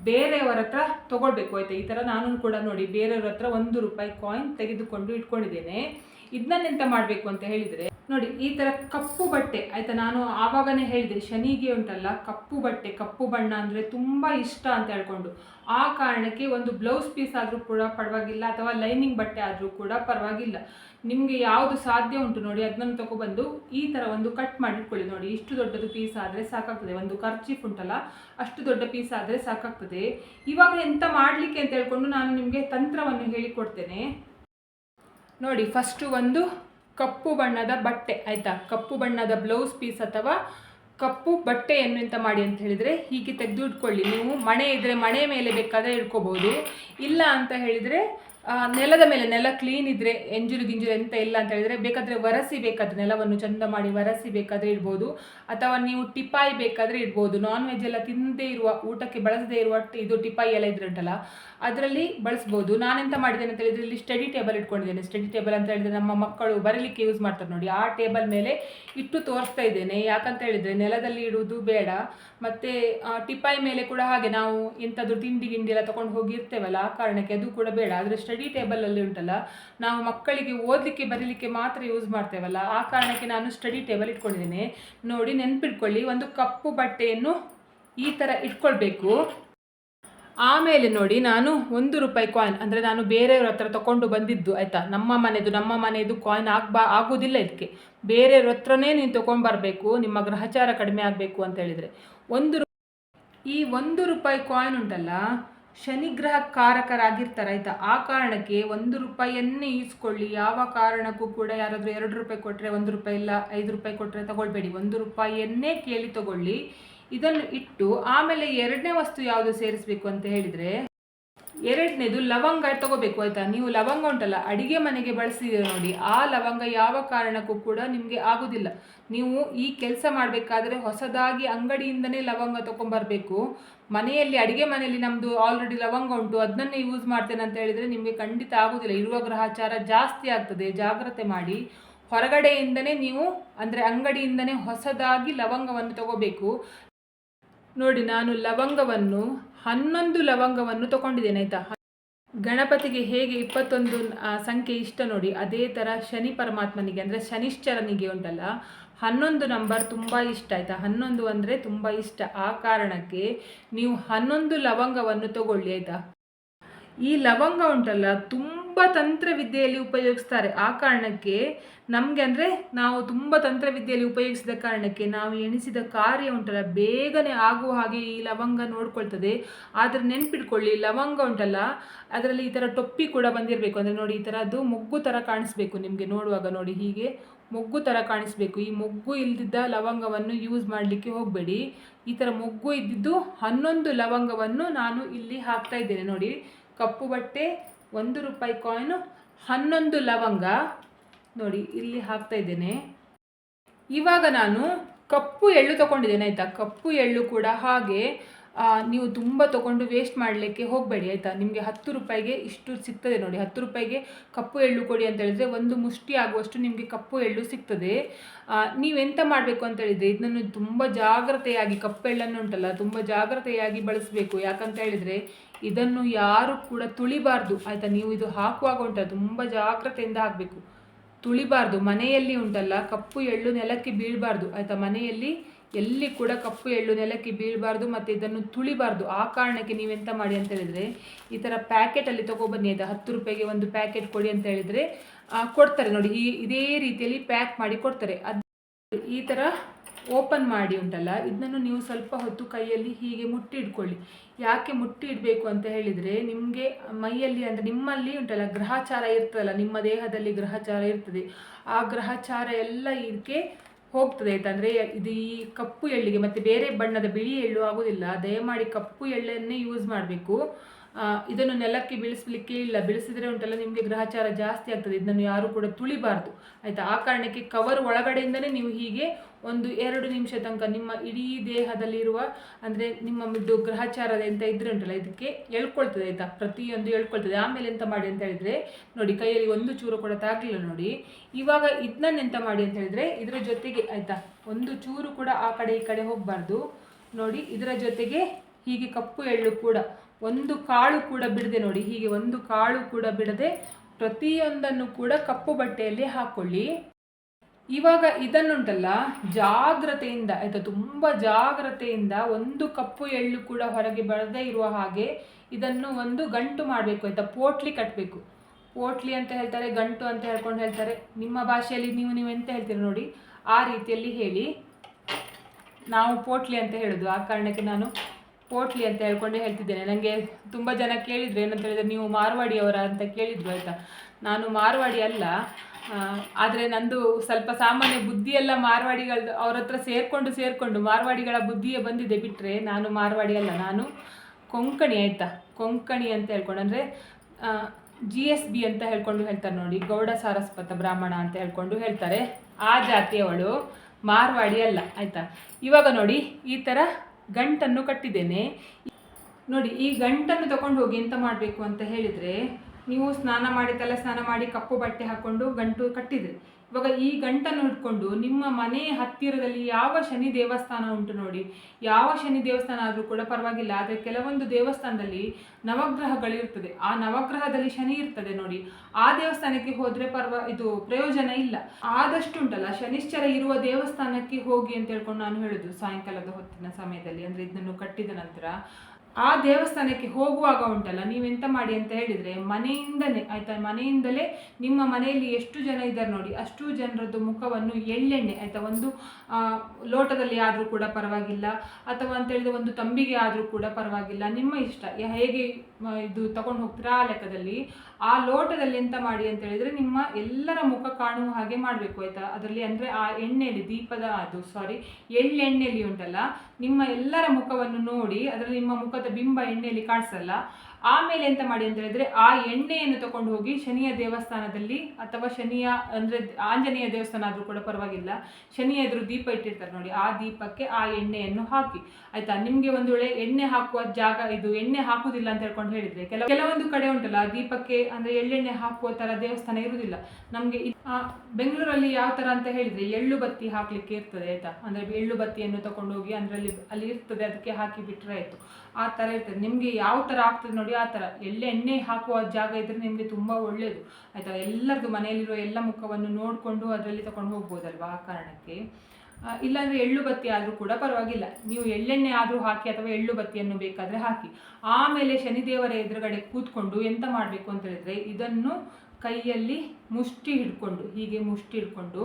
ಬೇರೆಯವರ ಹತ್ರ ತೊಗೊಳ್ಬೇಕು. ಆಯಿತಾ? ಈ ಥರ ನಾನು ಕೂಡ ನೋಡಿ ಬೇರೆಯವ್ರ ಹತ್ರ ಒಂದು ರೂಪಾಯಿ ಕಾಯಿನ್ ತೆಗೆದುಕೊಂಡು ಇಟ್ಕೊಂಡಿದ್ದೇನೆ. ಇದನ್ನೆಂತ ಮಾಡಬೇಕು ಅಂತ ಹೇಳಿದರೆ, ನೋಡಿ, ಈ ಥರ ಕಪ್ಪು ಬಟ್ಟೆ, ಆಯ್ತಾ, ನಾನು ಆವಾಗನೇ ಹೇಳಿದೆ, ಶನಿಗೆ ಉಂಟಲ್ಲ, ಕಪ್ಪು ಬಟ್ಟೆ, ಕಪ್ಪು ಬಣ್ಣ ಅಂದರೆ ತುಂಬ ಇಷ್ಟ ಅಂತ ಹೇಳ್ಕೊಂಡು, ಆ ಕಾರಣಕ್ಕೆ ಒಂದು ಬ್ಲೌಸ್ ಪೀಸ್ ಆದರೂ ಕೂಡ ಪರವಾಗಿಲ್ಲ, ಅಥವಾ ಲೈನಿಂಗ್ ಬಟ್ಟೆ ಆದರೂ ಕೂಡ ಪರವಾಗಿಲ್ಲ. ನಿಮಗೆ ಯಾವುದು ಸಾಧ್ಯ ಉಂಟು ನೋಡಿ ಅದನ್ನು ತಗೊಬಂದು ಈ ಥರ ಒಂದು ಕಟ್ ಮಾಡಿಟ್ಕೊಳ್ಳಿ ನೋಡಿ, ಇಷ್ಟು ದೊಡ್ಡದು ಪೀಸ್ ಆದರೆ ಸಾಕಾಗ್ತದೆ, ಒಂದು ಕರ್ಚೀಫ್ ಉಂಟಲ್ಲ, ಅಷ್ಟು ದೊಡ್ಡ ಪೀಸ್ ಆದರೆ ಸಾಕಾಗ್ತದೆ. ಇವಾಗ ಎಂತ ಮಾಡಲಿಕ್ಕೆ ಅಂತ ಹೇಳ್ಕೊಂಡು ನಾನು ನಿಮಗೆ ತಂತ್ರವನ್ನು ಹೇಳಿಕೊಡ್ತೇನೆ. ನೋಡಿ ಫಸ್ಟು ಒಂದು ಕಪ್ಪು ಬಣ್ಣದ ಬಟ್ಟೆ, ಆಯಿತಾ? ಕಪ್ಪು ಬಣ್ಣದ ಬ್ಲೌಸ್ ಪೀಸ್ ಅಥವಾ ಕಪ್ಪು ಬಟ್ಟೆಯನ್ನು ಎಂತ ಮಾಡಿ ಅಂತ ಹೇಳಿದರೆ, ಹೀಗೆ ತೆಗೆದು ಇಟ್ಕೊಳ್ಳಿ. ನೀವು ಮಣೆ ಇದ್ದರೆ ಮಣೆ ಮೇಲೆ ಬೇಕಾದರೆ ಇಟ್ಕೋಬೋದು. ಇಲ್ಲ ಅಂತ ಹೇಳಿದರೆ ನೆಲದ ಮೇಲೆ ನೆಲ ಕ್ಲೀನ್ ಇದ್ರೆ ಎಂಜುಲು ಗಿಂಜುಲು ಎಂತ ಇಲ್ಲ ಅಂತ ಹೇಳಿದ್ರೆ ಬೇಕಾದ್ರೆ ಒರೆಸಿ ಬೇಕಾದ್ರೆ ನೆಲವನ್ನು ಚಂದ ಮಾಡಿ ಒರೆಸಿ ಬೇಕಾದ್ರೆ ಇಡ್ಬೋದು. ಅಥವಾ ನೀವು ಟಿಪಾಯಿ ಬೇಕಾದ್ರೆ ಇಡ್ಬೋದು. ನಾನ್ ವೆಜ್ ಎಲ್ಲ ತಿನ್ನದೇ ಇರುವ, ಊಟಕ್ಕೆ ಬಳಸದೇ ಇರುವ ಇದು ಟಿಪಾಯಿ ಎಲ್ಲ ಇದ್ರೆ ಉಂಟಲ್ಲ, ಅದರಲ್ಲಿ ಬಳಸ್ಬೋದು. ನಾನೆಂತ ಮಾಡಿದ್ದೇನೆ ಅಂತ ಹೇಳಿದ್ರೆ ಇಲ್ಲಿ ಸ್ಟಡಿ ಟೇಬಲ್ ಇಟ್ಕೊಂಡಿದ್ದೇನೆ. ಸ್ಟಡಿ ಟೇಬಲ್ ಅಂತ ಹೇಳಿದ್ರೆ ನಮ್ಮ ಮಕ್ಕಳು ಬರಲಿಕ್ಕೆ ಯೂಸ್ ಮಾಡ್ತಾರೆ ನೋಡಿ. ಆ ಟೇಬಲ್ ಮೇಲೆ ಇಟ್ಟು ತೋರಿಸ್ತಾ ಇದ್ದೇನೆ. ಯಾಕಂತ ಹೇಳಿದ್ರೆ ನೆಲದಲ್ಲಿ ಇಡುವುದು ಬೇಡ. ಮತ್ತೆ ಟಿಪಾಯಿ ಮೇಲೆ ಕೂಡ ಹಾಗೆ ನಾವು ಎಂಥದ್ದು ತಿಂಡಿ ಗಿಂಡಿ ಎಲ್ಲ ತಗೊಂಡು ಹೋಗಿರ್ತೇವಲ್ಲ, ಆ ಕಾರಣಕ್ಕೆ ಅದು ಕೂಡ ಬೇಡ. ಆದರೆ ಸ್ಟಡಿ ಟೇಬಲಲ್ಲಿ ಉಂಟಲ್ಲ, ನಾವು ಮಕ್ಕಳಿಗೆ ಓದಲಿಕ್ಕೆ ಬರೀಲಿಕ್ಕೆ ಮಾತ್ರ ಯೂಸ್ ಮಾಡ್ತೇವಲ್ಲ. ಆ ಕಾರಣಕ್ಕೆ ನಾನು ಸ್ಟಡಿ ಟೇಬಲ್ ಇಟ್ಕೊಂಡಿದ್ದೇನೆ. ನೋಡಿ ನೆನಪಿಟ್ಕೊಳ್ಳಿ ಒಂದು ಕಪ್ಪು ಬಟ್ಟೆಯನ್ನು ಈ ಥರ ಇಟ್ಕೊಳ್ಬೇಕು. ಆಮೇಲೆ ನೋಡಿ, ನಾನು ಒಂದು ರೂಪಾಯಿ ಕಾಯಿನ್ ಅಂದರೆ ನಾನು ಬೇರೆಯವ್ರ ಹತ್ರ ತಗೊಂಡು ಬಂದಿದ್ದು, ಆಯಿತಾ? ನಮ್ಮ ಮನೆಯದು ನಮ್ಮ ಮನೆಯದು ಕಾಯಿನ್ ಆಗ್ಬಾ, ಆಗೋದಿಲ್ಲ ಇದಕ್ಕೆ. ಬೇರೆಯವ್ರ ಹತ್ರನೇ ನೀನು ತೊಗೊಂಡ್ಬರ್ಬೇಕು ನಿಮ್ಮ ಗ್ರಹಚಾರ ಕಡಿಮೆ ಆಗಬೇಕು ಅಂತ ಹೇಳಿದರೆ. ಒಂದು ಈ ಒಂದು ರೂಪಾಯಿ ಕಾಯಿನ್ ಉಂಟಲ್ಲ ಶನಿಗ್ರಹ ಕಾರಕರಾಗಿರ್ತಾರೆ ಆಯ್ತಾ? ಆ ಕಾರಣಕ್ಕೆ ಒಂದು ರೂಪಾಯಿಯನ್ನೇ ಈಸ್ಕೊಳ್ಳಿ. ಯಾವ ಕಾರಣಕ್ಕೂ ಕೂಡ ಯಾರಾದರೂ ಎರಡು ರೂಪಾಯಿ ಕೊಟ್ಟರೆ ಒಂದು ರೂಪಾಯಿ ಇಲ್ಲ, ಐದು ರೂಪಾಯಿ ಕೊಟ್ಟರೆ ತಗೊಳ್ಬೇಡಿ. ಒಂದು ರೂಪಾಯಿಯನ್ನೇ ಕೇಳಿ ತಗೊಳ್ಳಿ. ಇದನ್ನು ಇಟ್ಟು ಆಮೇಲೆ ಎರಡನೇ ವಸ್ತು ಯಾವುದು ಸೇರಿಸಬೇಕು ಅಂತ ಹೇಳಿದರೆ ಎರಡನೇದು ಲವಂಗ ತಗೋಬೇಕು ಆಯಿತಾ? ನೀವು ಲವಂಗ ಉಂಟಲ್ಲ, ಅಡಿಗೆ ಮನೆಗೆ ಬಳಸಿದ್ದೀರ ನೋಡಿ, ಆ ಲವಂಗ ಯಾವ ಕಾರಣಕ್ಕೂ ಕೂಡ ನಿಮಗೆ ಆಗೋದಿಲ್ಲ. ನೀವು ಈ ಕೆಲಸ ಮಾಡಬೇಕಾದ್ರೆ ಹೊಸದಾಗಿ ಅಂಗಡಿಯಿಂದನೇ ಲವಂಗ ತಗೊಂಬರ್ಬೇಕು. ಮನೆಯಲ್ಲಿ, ಅಡಿಗೆ ಮನೆಯಲ್ಲಿ ನಮ್ಮದು ಆಲ್ರೆಡಿ ಲವಂಗ ಉಂಟು ಅದನ್ನೇ ಯೂಸ್ ಮಾಡ್ತೇನೆ ಅಂತ ಹೇಳಿದರೆ ನಿಮಗೆ ಖಂಡಿತ ಆಗೋದಿಲ್ಲ. ಇರುವ ಗ್ರಹಚಾರ ಜಾಸ್ತಿ ಆಗ್ತದೆ, ಜಾಗ್ರತೆ ಮಾಡಿ. ಹೊರಗಡೆಯಿಂದನೇ ನೀವು, ಅಂದರೆ ಅಂಗಡಿಯಿಂದನೇ ಹೊಸದಾಗಿ ಲವಂಗವನ್ನು ತಗೋಬೇಕು. ನೋಡಿ, ನಾನು ಲವಂಗವನ್ನು ಹನ್ನೊಂದು ಲವಂಗವನ್ನು ತಗೊಂಡಿದ್ದೇನೆ, ಆಯಿತಾ? ಗಣಪತಿಗೆ ಹೇಗೆ ಇಪ್ಪತ್ತೊಂದು ಸಂಖ್ಯೆ ಇಷ್ಟ ನೋಡಿ, ಅದೇ ಥರ ಶನಿ ಪರಮಾತ್ಮನಿಗೆ, ಅಂದರೆ ಶನಿಶ್ಚರನಿಗೆ ಉಂಟಲ್ಲ, ಹನ್ನೊಂದು ನಂಬರ್ ತುಂಬ ಇಷ್ಟ, ಆಯಿತಾ? ಹನ್ನೊಂದು ಅಂದರೆ ತುಂಬ ಇಷ್ಟ. ಆ ಕಾರಣಕ್ಕೆ ನೀವು ಹನ್ನೊಂದು ಲವಂಗವನ್ನು ತಗೊಳ್ಳಿ, ಆಯಿತಾ? ಈ ಲವಂಗ ಉಂಟಲ್ಲ, ತುಂಬ ತಂತ್ರವಿದ್ಯೆಯಲ್ಲಿ ಉಪಯೋಗಿಸ್ತಾರೆ. ಆ ಕಾರಣಕ್ಕೆ ನಮಗೆ ಅಂದರೆ ನಾವು ತುಂಬ ತಂತ್ರವಿದ್ಯೆಯಲ್ಲಿ ಉಪಯೋಗಿಸಿದ ಕಾರಣಕ್ಕೆ ನಾವು ಎಣಿಸಿದ ಕಾರ್ಯ ಉಂಟಲ್ಲ, ಬೇಗನೆ ಆಗುವ ಹಾಗೆ ಈ ಲವಂಗ ನೋಡ್ಕೊಳ್ತದೆ. ಆದರೆ ನೆನ್ಪಿಟ್ಕೊಳ್ಳಿ, ಲವಂಗ ಉಂಟಲ್ಲ, ಅದರಲ್ಲಿ ಈ ಥರ ಟೊಪ್ಪಿ ಕೂಡ ಬಂದಿರಬೇಕು. ಅಂದರೆ ನೋಡಿ ಈ ಥರದ್ದು ಮೊಗ್ಗು ಥರ ಕಾಣಿಸ್ಬೇಕು ನಿಮಗೆ ನೋಡುವಾಗ ನೋಡಿ ಹೀಗೆ. ಮೊಗ್ಗು ಥರ ಕಾಣಿಸ್ಬೇಕು. ಈ ಮೊಗ್ಗು ಇಲ್ದಿದ್ದ ಲವಂಗವನ್ನು ಯೂಸ್ ಮಾಡಲಿಕ್ಕೆ ಹೋಗಬೇಡಿ. ಈ ಥರ ಮೊಗ್ಗು ಇದ್ದಿದ್ದು ಹನ್ನೊಂದು ಲವಂಗವನ್ನು ನಾನು ಇಲ್ಲಿ ಹಾಕ್ತಾ ಇದ್ದೇನೆ ನೋಡಿ. ಕಪ್ಪು ಬಟ್ಟೆ ಒಂದು ರೂಪಾಯಿ ಕಾಯಿನು ಹನ್ನೊಂದು ಲವಂಗ. ನೋಡಿ, ಇಲ್ಲಿ ಹಾಕ್ತಾ ಇದ್ದೇನೆ. ಇವಾಗ ನಾನು ಕಪ್ಪು ಎಳ್ಳು ತಗೊಂಡಿದ್ದೇನೆ, ಆಯಿತಾ? ಕಪ್ಪು ಎಳ್ಳು ಕೂಡ ಹಾಗೆ ನೀವು ತುಂಬ ತೊಗೊಂಡು ವೇಸ್ಟ್ ಮಾಡಲಿಕ್ಕೆ ಹೋಗಬೇಡಿ, ಆಯಿತಾ? ನಿಮಗೆ ಹತ್ತು ರೂಪಾಯಿಗೆ ಇಷ್ಟು ಸಿಗ್ತದೆ ನೋಡಿ. ಹತ್ತು ರೂಪಾಯಿಗೆ ಕಪ್ಪು ಎಳ್ಳು ಕೊಡಿ ಅಂತ ಹೇಳಿದ್ರೆ ಒಂದು ಮುಷ್ಟಿ ಆಗುವಷ್ಟು ನಿಮಗೆ ಕಪ್ಪು ಎಳ್ಳು ಸಿಗ್ತದೆ. ನೀವೆಂತ ಮಾಡಬೇಕು ಅಂತ ಹೇಳಿದರೆ, ಇದನ್ನು ತುಂಬ ಜಾಗ್ರತೆಯಾಗಿ, ಕಪ್ಪು ಎಳ್ಳನ್ನು ಉಂಟಲ್ಲ, ತುಂಬ ಜಾಗ್ರತೆಯಾಗಿ ಬಳಸಬೇಕು. ಯಾಕಂತ ಹೇಳಿದರೆ ಇದನ್ನು ಯಾರು ಕೂಡ ತುಳಿಬಾರ್ದು. ಆಯಿತಾ, ನೀವು ಇದು ಹಾಕುವಾಗ ಉಂಟಲ್ಲ, ತುಂಬ ಜಾಗ್ರತೆಯಿಂದ ಹಾಕಬೇಕು. ತುಳಿಬಾರ್ದು, ಮನೆಯಲ್ಲಿ ಉಂಟಲ್ಲ, ಕಪ್ಪು ಎಳ್ಳು ನೆಲಕ್ಕೆ ಬೀಳಬಾರ್ದು. ಆಯಿತಾ, ಮನೆಯಲ್ಲಿ ಎಲ್ಲಿ ಕೂಡ ಕಪ್ಪು ಎಳ್ಳು ನೆಲಕ್ಕೆ ಬೀಳಬಾರ್ದು ಮತ್ತು ಇದನ್ನು ತುಳಿಬಾರ್ದು. ಆ ಕಾರಣಕ್ಕೆ ನೀವೆಂತ ಮಾಡಿ ಅಂತ ಹೇಳಿದರೆ, ಈ ಥರ ಪ್ಯಾಕೆಟಲ್ಲಿ ತೊಗೊಬನ್ನಿ ಆಯಿತಾ, ಹತ್ತು ರೂಪಾಯಿಗೆ ಒಂದು ಪ್ಯಾಕೆಟ್ ಕೊಡಿ ಅಂತ ಹೇಳಿದರೆ ಕೊಡ್ತಾರೆ ನೋಡಿ, ಈ, ಇದೇ ರೀತಿಯಲ್ಲಿ ಪ್ಯಾಕ್ ಮಾಡಿ ಕೊಡ್ತಾರೆ. ಅದು ಈ ಥರ ಓಪನ್ ಮಾಡಿ ಉಂಟಲ್ಲ ಇದನ್ನು ನೀವು ಸ್ವಲ್ಪ ಹೊತ್ತು ಕೈಯಲ್ಲಿ ಹೀಗೆ ಮುಟ್ಟಿ ಇಟ್ಕೊಳ್ಳಿ ಯಾಕೆ ಮುಟ್ಟಿ ಇಡಬೇಕು ಅಂತ ಹೇಳಿದರೆ, ನಿಮಗೆ ಮೈಯಲ್ಲಿ ಅಂದರೆ ನಿಮ್ಮಲ್ಲಿ ಉಂಟಲ್ಲ, ಗ್ರಹಚಾರ ಇರ್ತದಲ್ಲ, ನಿಮ್ಮ ದೇಹದಲ್ಲಿ ಗ್ರಹಚಾರ ಇರ್ತದೆ. ಆ ಗ್ರಹಚಾರ ಎಲ್ಲ ಇದಕ್ಕೆ ಹೋಗ್ತದೆ, ಆಯ್ತಾ? ಅಂದರೆ ಇದು ಈ ಕಪ್ಪು ಎಳ್ಳಿಗೆ, ಮತ್ತು ಬೇರೆ ಬಣ್ಣದ ಬಿಳಿ ಎಳ್ಳು ಆಗೋದಿಲ್ಲ. ದಯಮಾಡಿ ಕಪ್ಪು ಎಳ್ಳನ್ನೇ ಯೂಸ್ ಮಾಡಬೇಕು. ಇದನ್ನು ನೆಲಕ್ಕೆ ಬೀಳಿಸಲಿಕ್ಕೆ ಇಲ್ಲ, ಬೀಳಿಸಿದ್ರೆ ಉಂಟಲ್ಲ, ನಿಮಗೆ ಗ್ರಹಚಾರ ಜಾಸ್ತಿ ಆಗ್ತದೆ. ಇದನ್ನು ಯಾರು ಕೂಡ ತುಳಿಬಾರ್ದು. ಆಯಿತಾ? ಆ ಕಾರಣಕ್ಕೆ ಕವರ್ ಒಳಗಡೆಯಿಂದನೇ ನೀವು ಹೀಗೆ ಒಂದು ಎರಡು ನಿಮಿಷ ತನಕ ನಿಮ್ಮ ಇಡೀ ದೇಹದಲ್ಲಿರುವ, ಅಂದರೆ ನಿಮ್ಮ ಇದು ಗ್ರಹಚಾರದ ಎಂತ ಇದ್ರೆ ಉಂಟಲ್ಲ, ಇದಕ್ಕೆ ಎಳ್ಕೊಳ್ತದೆ ಆಯಿತಾ? ಪ್ರತಿಯೊಂದು ಎಳ್ಕೊಳ್ತದೆ ಆಮೇಲೆ ಎಂತ ಮಾಡಿ ಅಂತ ಹೇಳಿದ್ರೆ, ನೋಡಿ, ಕೈಯಲ್ಲಿ ಒಂದು ಚೂರು ಕೂಡ ತಾಗಲಿಲ್ಲ ನೋಡಿ. ಇವಾಗ ಇದನ್ನ ಎಂತ ಮಾಡಿ ಅಂತ ಹೇಳಿದ್ರೆ, ಇದರ ಜೊತೆಗೆ, ಆಯಿತಾ? ಒಂದು ಚೂರು ಕೂಡ ಆ ಕಡೆ ಈ ಕಡೆ ಹೋಗಬಾರ್ದು. ನೋಡಿ, ಇದರ ಜೊತೆಗೆ ಹೀಗೆ ಕಪ್ಪು ಎಳ್ಳು ಕೂಡ ಒಂದು ಕಾಳು ಕೂಡ ಬಿಡದೆ ನೋಡಿ, ಹೀಗೆ ಒಂದು ಕಾಳು ಕೂಡ ಬಿಡದೆ ಪ್ರತಿಯೊಂದನ್ನು ಕೂಡ ಕಪ್ಪು ಬಟ್ಟೆಯಲ್ಲಿ ಹಾಕೊಳ್ಳಿ. ಇವಾಗ ಇದನ್ನುಂಟಲ್ಲ, ಜಾಗ್ರತೆಯಿಂದ, ಆಯ್ತಾ, ತುಂಬ ಜಾಗ್ರತೆಯಿಂದ ಒಂದು ಕಪ್ಪು ಎಳ್ಳು ಕೂಡ ಹೊರಗೆ ಬರದೇ ಇರುವ ಹಾಗೆ ಇದನ್ನು ಒಂದು ಗಂಟು ಮಾಡಬೇಕು, ಆಯ್ತಾ, ಪೋಟ್ಲಿ ಕಟ್ಟಬೇಕು ಪೋಟ್ಲಿ ಅಂತ ಹೇಳ್ತಾರೆ, ಗಂಟು ಅಂತ ಹೇಳ್ಕೊಂಡು ಹೇಳ್ತಾರೆ. ನಿಮ್ಮ ಭಾಷೆಯಲ್ಲಿ ನೀವು ನೀವು ಎಂತ ಹೇಳ್ತೀರಿ ನೋಡಿ, ಆ ರೀತಿಯಲ್ಲಿ ಹೇಳಿ. ನಾವು ಪೋಟ್ಲಿ ಅಂತ ಹೇಳೋದು, ಆ ಕಾರಣಕ್ಕೆ ನಾನು ಪೋಟ್ಲಿ ಅಂತ ಹೇಳ್ಕೊಂಡು ಹೇಳ್ತಿದ್ದೇನೆ. ನನಗೆ ತುಂಬ ಜನ ಕೇಳಿದರು, ಏನಂತ ಹೇಳಿದರೆ ನೀವು ಮಾರ್ವಾಡಿಯವರ ಅಂತ ಕೇಳಿದರು, ಆಯಿತಾ? ನಾನು ಮಾರ್ವಾಡಿ ಅಲ್ಲ. ಆದರೆ ನಂದು ಸ್ವಲ್ಪ ಸಾಮಾನ್ಯ ಬುದ್ಧಿಯೆಲ್ಲ ಮಾರ್ವಾಡಿಗಳದ್ದು ಅವ್ರ ಹತ್ರ ಸೇರಿಕೊಂಡು ಸೇರಿಕೊಂಡು ಮಾರ್ವಾಡಿಗಳ ಬುದ್ಧಿಯೇ ಬಂದಿದೆ ಬಿಟ್ಟರೆ ನಾನು ಮಾರ್ವಾಡಿ ಅಲ್ಲ. ನಾನು ಕೊಂಕಣಿ, ಆಯಿತಾ? ಕೊಂಕಣಿ ಅಂತ ಹೇಳ್ಕೊಂಡು, ಅಂದರೆ ಜಿ ಎಸ್ ಬಿ ಅಂತ ಹೇಳ್ಕೊಂಡು ಹೇಳ್ತಾರೆ ನೋಡಿ, ಗೌಡ ಸಾರಸ್ವತ ಬ್ರಾಹ್ಮಣ ಅಂತ ಹೇಳ್ಕೊಂಡು ಹೇಳ್ತಾರೆ. ಆ ಜಾತಿಯವಳು ಮಾರ್ವಾಡಿ ಅಲ್ಲ, ಆಯಿತಾ? ಇವಾಗ ನೋಡಿ, ಈ ಥರ ಗಂಟನ್ನು ಕಟ್ಟಿದ್ದೇನೆ. ನೋಡಿ, ಈ ಗಂಟನ್ನು ತಗೊಂಡು ಹೋಗಿ ಎಂತ ಮಾಡಬೇಕು ಅಂತ ಹೇಳಿದರೆ, ನೀವು ಸ್ನಾನ ಮಾಡಿ, ತಲೆ ಸ್ನಾನ ಮಾಡಿ ಕಪ್ಪು ಬಟ್ಟೆ ಹಾಕ್ಕೊಂಡು ಗಂಟು ಕಟ್ಟಿದ್ರಿ. ಇವಾಗ ಈ ಗಂಟನ್ನು ಇಟ್ಕೊಂಡು ನಿಮ್ಮ ಮನೆ ಹತ್ತಿರದಲ್ಲಿ ಯಾವ ಶನಿ ದೇವಸ್ಥಾನ ಉಂಟು ನೋಡಿ, ಯಾವ ಶನಿ ದೇವಸ್ಥಾನ ಆದರೂ ಕೂಡ ಪರವಾಗಿಲ್ಲ, ಆದರೆ ಕೆಲವೊಂದು ದೇವಸ್ಥಾನದಲ್ಲಿ ನವಗ್ರಹಗಳಿರ್ತದೆ ಆ ನವಗ್ರಹದಲ್ಲಿ ಶನಿ ಇರ್ತದೆ ನೋಡಿ. ಆ ದೇವಸ್ಥಾನಕ್ಕೆ ಹೋದರೆ ಪರ್ವ, ಇದು ಪ್ರಯೋಜನ ಇಲ್ಲ. ಆದಷ್ಟು ಉಂಟಲ್ಲ, ಶನಿಶ್ಚರ ಇರುವ ದೇವಸ್ಥಾನಕ್ಕೆ ಹೋಗಿ ಅಂತ ಹೇಳ್ಕೊಂಡು ನಾನು ಹೇಳುದು ಸಾಯಂಕಾಲದ ಹೊತ್ತಿನ ಸಮಯದಲ್ಲಿ. ಅಂದರೆ ಇದನ್ನು ಕಟ್ಟಿದ ನಂತರ ಆ ದೇವಸ್ಥಾನಕ್ಕೆ ಹೋಗುವಾಗ ಉಂಟಲ್ಲ ನೀವೆಂತ ಮಾಡಿ ಅಂತ ಹೇಳಿದರೆ ಮನೆಯಿಂದಲೇ ಆಯಿತಾ, ಮನೆಯಿಂದಲೇ ನಿಮ್ಮ ಮನೆಯಲ್ಲಿ ಎಷ್ಟು ಜನ ಇದ್ದಾರೆ ನೋಡಿ, ಅಷ್ಟು ಜನರದ್ದು ಮುಖವನ್ನು ಎಳ್ಳೆಣ್ಣೆ, ಆಯಿತಾ, ಒಂದು ಲೋಟದಲ್ಲಿ ಆದರೂ ಕೂಡ ಪರವಾಗಿಲ್ಲ, ಅಥವಾ ಅಂತ ಒಂದು ತಂಬಿಗೆ ಆದರೂ ಕೂಡ ಪರವಾಗಿಲ್ಲ, ನಿಮ್ಮ ಇಷ್ಟ ಹೇಗೆ ಇದು ತಗೊಂಡು ಹೋಗ್ತೀರಾ ಆ ಲೆಕ್ಕದಲ್ಲಿ? ಆ ಲೋಟದಲ್ಲಿ ಎಂತ ಮಾಡಿ ಅಂತ ಹೇಳಿದ್ರೆ ನಿಮ್ಮ ಎಲ್ಲರ ಮುಖ ಕಾಣುವ ಹಾಗೆ ಮಾಡಬೇಕು, ಆಯ್ತಾ? ಅದರಲ್ಲಿ ಅಂದರೆ ಆ ಎಣ್ಣೆಯಲ್ಲಿ ದೀಪದ, ಅದು ಸಾರಿ ಎಳ್ಳೆಣ್ಣೆಯಲ್ಲಿ ಉಂಟಲ್ಲ, ನಿಮ್ಮ ಎಲ್ಲರ ಮುಖವನ್ನು ನೋಡಿ, ಅದರಲ್ಲಿ ನಿಮ್ಮ ಮುಖದ ಬಿಂಬ ಎಣ್ಣೆಯಲ್ಲಿ ಕಾಣಿಸಲ್ಲ ಆಮೇಲೆ ಎಂತ ಮಾಡಿ ಅಂತ ಹೇಳಿದ್ರೆ ಆ ಎಣ್ಣೆಯನ್ನು ತಗೊಂಡು ಹೋಗಿ ಶನಿಯ ದೇವಸ್ಥಾನದಲ್ಲಿ ಅಥವಾ ಶನಿಯ ಅಂದರೆ ಆಂಜನೇಯ ದೇವಸ್ಥಾನ ಆದರೂ ಕೂಡ ಪರವಾಗಿಲ್ಲ ಶನಿ ಎದುರು ದೀಪ ಇಟ್ಟಿರ್ತಾರೆ ನೋಡಿ, ಆ ದೀಪಕ್ಕೆ ಆ ಎಣ್ಣೆಯನ್ನು ಹಾಕಿ. ಆಯ್ತಾ? ನಿಮಗೆ ಒಂದು ವೇಳೆ ಎಣ್ಣೆ ಹಾಕುವ ಜಾಗ ಇದು, ಎಣ್ಣೆ ಹಾಕುವುದಿಲ್ಲ ಅಂತ ಹೇಳ್ಕೊಂಡು ಹೇಳಿದ್ರೆ ಕೆಲವು ಕೆಲವೊಂದು ಕಡೆ ಉಂಟಲ್ಲ ದೀಪಕ್ಕೆ ಅಂದರೆ ಎಳ್ಳೆಣ್ಣೆ ಹಾಕುವ ಥರ ದೇವಸ್ಥಾನ ಇರುವುದಿಲ್ಲ. ನಮಗೆ ಬೆಂಗಳೂರಲ್ಲಿ ಯಾವ ಥರ ಅಂತ ಹೇಳಿದ್ರೆ ಎಳ್ಳು ಬತ್ತಿ ಹಾಕ್ಲಿಕ್ಕೆ ಇರ್ತದೆ, ಆಯ್ತಾ? ಅಂದರೆ ಎಳ್ಳು ಬತ್ತಿಯನ್ನು ತಗೊಂಡು ಹೋಗಿ ಅದರಲ್ಲಿ ಅಲ್ಲಿ ಇರ್ತದೆ, ಅದಕ್ಕೆ ಹಾಕಿ ಬಿಟ್ಟರೆ ಆಯಿತು. ಆ ಥರ ಇರ್ತದೆ. ನಿಮಗೆ ಯಾವ ಥರ ಆಗ್ತದೆ ನೋಡಿ ಆ ಥರ. ಎಳ್ಳೆ ಎಣ್ಣೆ ಹಾಕುವ ಜಾಗ ಇದ್ರೆ ನಿಮಗೆ ತುಂಬ ಒಳ್ಳೆಯದು ಆಯಿತಾ? ಎಲ್ಲರದ್ದು ಮನೆಯಲ್ಲಿರುವ ಎಲ್ಲ ಮುಖವನ್ನು ನೋಡಿಕೊಂಡು ಅದರಲ್ಲಿ ತಗೊಂಡು ಹೋಗ್ಬೋದಲ್ವಾ ಆ ಕಾರಣಕ್ಕೆ? ಇಲ್ಲಾಂದ್ರೆ ಎಳ್ಳು ಬತ್ತಿ ಆದರೂ ಕೂಡ ಪರವಾಗಿಲ್ಲ. ನೀವು ಎಳ್ಳೆಣ್ಣೆ ಆದರೂ ಹಾಕಿ ಅಥವಾ ಎಳ್ಳು ಬತ್ತಿಯನ್ನು ಬೇಕಾದರೆ ಹಾಕಿ. ಆಮೇಲೆ ಶನಿದೇವರ ಎದುರುಗಡೆ ಕೂತ್ಕೊಂಡು ಎಂತ ಮಾಡಬೇಕು ಅಂತ ಹೇಳಿದ್ರೆ ಇದನ್ನು ಕೈಯಲ್ಲಿ ಮುಷ್ಟಿ ಹಿಡ್ಕೊಂಡು, ಹೀಗೆ ಮುಷ್ಟಿ ಹಿಡ್ಕೊಂಡು,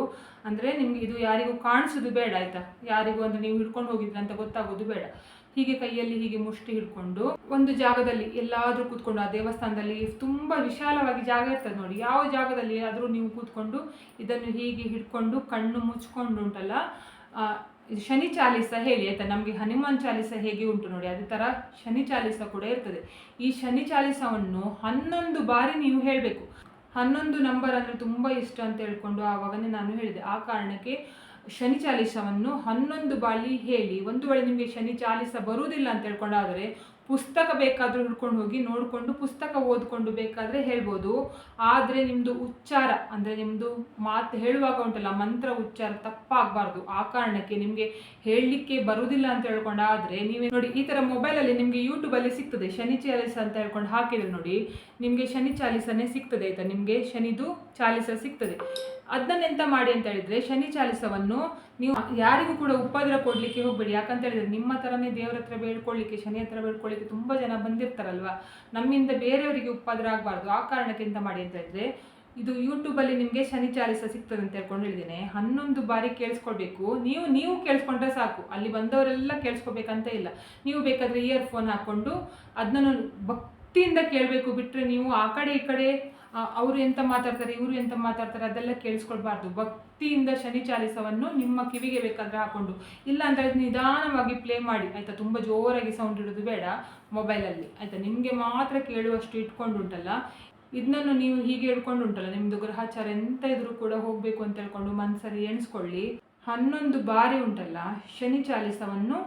ಅಂದರೆ ನಿಮ್ಗೆ ಇದು ಯಾರಿಗೂ ಕಾಣಿಸೋದು ಬೇಡ, ಆಯಿತಾ? ಯಾರಿಗೂ ಅಂದರೆ ನೀವು ಹಿಡ್ಕೊಂಡು ಹೋಗಿದ್ರೆ ಅಂತ ಗೊತ್ತಾಗೋದು ಬೇಡ. ಹೀಗೆ ಕೈಯಲ್ಲಿ ಹೀಗೆ ಮುಷ್ಟಿ ಹಿಡ್ಕೊಂಡು ಒಂದು ಜಾಗದಲ್ಲಿ ಎಲ್ಲಾದರೂ ಕೂತ್ಕೊಂಡು, ಆ ದೇವಸ್ಥಾನದಲ್ಲಿ ತುಂಬ ವಿಶಾಲವಾಗಿ ಜಾಗ ಇರ್ತದೆ ನೋಡಿ. ಯಾವ ಜಾಗದಲ್ಲಿ ಆದರೂ ನೀವು ಕೂತ್ಕೊಂಡು ಇದನ್ನು ಹೀಗೆ ಹಿಡ್ಕೊಂಡು ಕಣ್ಣು ಮುಚ್ಕೊಂಡು ಉಂಟಲ್ಲ ಶನಿ ಚಾಲಿಸ ಹೇಳಿ ಆಯ್ತಾ? ನಮಗೆ ಹನುಮಾನ್ ಚಾಲಿಸ ಹೇಗೆ ಉಂಟು ನೋಡಿ. ಅದೇ ಥರ ಶನಿ ಚಾಲಿಸ ಕೂಡ ಇರ್ತದೆ. ಈ ಶನಿ ಚಾಲಿಸವನ್ನು ಹನ್ನೊಂದು ಬಾರಿ ನೀವು ಹೇಳಬೇಕು. ಹನ್ನೊಂದು ನಂಬರ್ ಅಂದರೆ ತುಂಬ ಇಷ್ಟ ಅಂತ ಹೇಳ್ಕೊಂಡು ಆವಾಗನೇ ನಾನು ಹೇಳಿದೆ. ಆ ಕಾರಣಕ್ಕೆ ಶನಿ ಚಾಲಿಸವನ್ನು ಹನ್ನೊಂದು ಬಾಳಿ ಹೇಳಿ, ಒಂದು ವೇಳೆ ನಿಮಗೆ ಶನಿ ಚಾಲಿಸ ಬರುವುದಿಲ್ಲ ಅಂತ ಹೇಳ್ಕೊಂಡಾದರೆ ಪುಸ್ತಕ ಬೇಕಾದರೂ ಹಿಡ್ಕೊಂಡು ಹೋಗಿ ನೋಡಿಕೊಂಡು ಪುಸ್ತಕ ಓದ್ಕೊಂಡು ಬೇಕಾದರೆ ಹೇಳ್ಬೋದು. ಆದರೆ ನಿಮ್ಮದು ಉಚ್ಚಾರ, ಅಂದರೆ ನಿಮ್ಮದು ಮಾತು ಹೇಳುವಾಗ ಉಂಟಲ್ಲ, ಮಂತ್ರ ಉಚ್ಚಾರ ತಪ್ಪಾಗಬಾರ್ದು. ಆ ಕಾರಣಕ್ಕೆ ನಿಮಗೆ ಹೇಳಲಿಕ್ಕೆ ಬರುವುದಿಲ್ಲ ಅಂತ ಹೇಳ್ಕೊಂಡಾದರೆ ನೀವೇ ನೋಡಿ, ಈ ಥರ ಮೊಬೈಲಲ್ಲಿ ನಿಮಗೆ ಯೂಟ್ಯೂಬಲ್ಲಿ ಸಿಗ್ತದೆ ಶನಿ ಚಾಲಿಸ ಅಂತ ಹೇಳ್ಕೊಂಡು ಹಾಕಿದ್ರೆ ನೋಡಿ, ನಿಮಗೆ ಶನಿ ಚಾಲಿಸನೇ ಸಿಗ್ತದೆ ಆಯಿತಾ? ನಿಮಗೆ ಶನಿದು ಚಾಲಿಸ ಸಿಗ್ತದೆ. ಅದನ್ನೆಂತ ಮಾಡಿ ಅಂತ ಹೇಳಿದ್ರೆ ಶನಿ ಚಾಲಿಸವನ್ನು ನೀವು ಯಾರಿಗೂ ಕೂಡ ಉಪದ್ರ ಕೊಡ್ಲಿಕ್ಕೆ ಹೋಗ್ಬೇಡಿ. ಯಾಕಂತ ಹೇಳಿದ್ರೆ ನಿಮ್ಮ ಥರನೇ ದೇವರ ಹತ್ರ ಬೇಡ್ಕೊಳ್ಳಿಕ್ಕೆ ಶನಿ ಹತ್ರ ಬೇಡ್ಕೊಳ್ಳಿಕ್ಕೆ ತುಂಬ ಜನ ಬಂದಿರ್ತಾರಲ್ವಾ? ನಮ್ಮಿಂದ ಬೇರೆಯವರಿಗೆ ಉಪದ್ರ ಆಗಬಾರ್ದು. ಆ ಕಾರಣಕ್ಕೆ ಎಂತ ಮಾಡಿ ಅಂತ ಹೇಳಿದ್ರೆ ಇದು ಯೂಟ್ಯೂಬಲ್ಲಿ ನಿಮಗೆ ಶನಿ ಚಾಲಿಸ ಸಿಗ್ತದೆ ಅಂತ ಹೇಳ್ಕೊಂಡು ಹೇಳಿದ್ದೇನೆ. ಹನ್ನೊಂದು ಬಾರಿ ಕೇಳಿಸ್ಕೊಳ್ಬೇಕು. ನೀವು ನೀವು ಕೇಳಿಸ್ಕೊಂಡ್ರೆ ಸಾಕು. ಅಲ್ಲಿ ಬಂದವರೆಲ್ಲ ಕೇಳಿಸ್ಕೊಬೇಕಂತ ಇಲ್ಲ. ನೀವು ಬೇಕಾದರೆ ಇಯರ್ಫೋನ್ ಹಾಕ್ಕೊಂಡು ಅದನ್ನ ಭಕ್ತಿಯಿಂದ ಕೇಳಬೇಕು. ಬಿಟ್ಟರೆ ನೀವು ಆ ಕಡೆ, ಈ ಕಡೆ ಅವರು ಎಂತ ಮಾತಾಡ್ತಾರೆ, ಇವರು ಎಂತ ಮಾತಾಡ್ತಾರೆ ಅದೆಲ್ಲ ಕೇಳಿಸ್ಕೊಳ್ಬಾರ್ದು. ಭಕ್ತಿಯಿಂದ ಶನಿ ಚಾಲಿಸವನ್ನು ನಿಮ್ಮ ಕಿವಿಗೆ ಬೇಕಾದರೆ ಹಾಕೊಂಡು. ಇಲ್ಲ ಅಂತ ಹೇಳಿದ್ರೆ ನಿಧಾನವಾಗಿ ಪ್ಲೇ ಮಾಡಿ. ಆಯಿತಾ? ತುಂಬ ಜೋರಾಗಿ ಸೌಂಡ್ ಇಡೋದು ಬೇಡ ಮೊಬೈಲಲ್ಲಿ ಆಯಿತಾ? ನಿಮಗೆ ಮಾತ್ರ ಕೇಳುವಷ್ಟು ಇಟ್ಕೊಂಡು ಉಂಟಲ್ಲ ಇದನ್ನು ನೀವು ಹೀಗೆ ಹಿಡ್ಕೊಂಡು ಉಂಟಲ್ಲ ನಿಮ್ಮದು ಗ್ರಹಚಾರ ಎಂತ ಇದ್ರೂ ಕೂಡ ಹೋಗಬೇಕು ಅಂತ ಹೇಳ್ಕೊಂಡು ಮನಸ್ಸಲ್ಲಿ ಎಣಿಸ್ಕೊಳ್ಳಿ. ಹನ್ನೊಂದು ಬಾರಿ ಉಂಟಲ್ಲ, ಶನಿ ಚಾಲಿಸವನ್ನು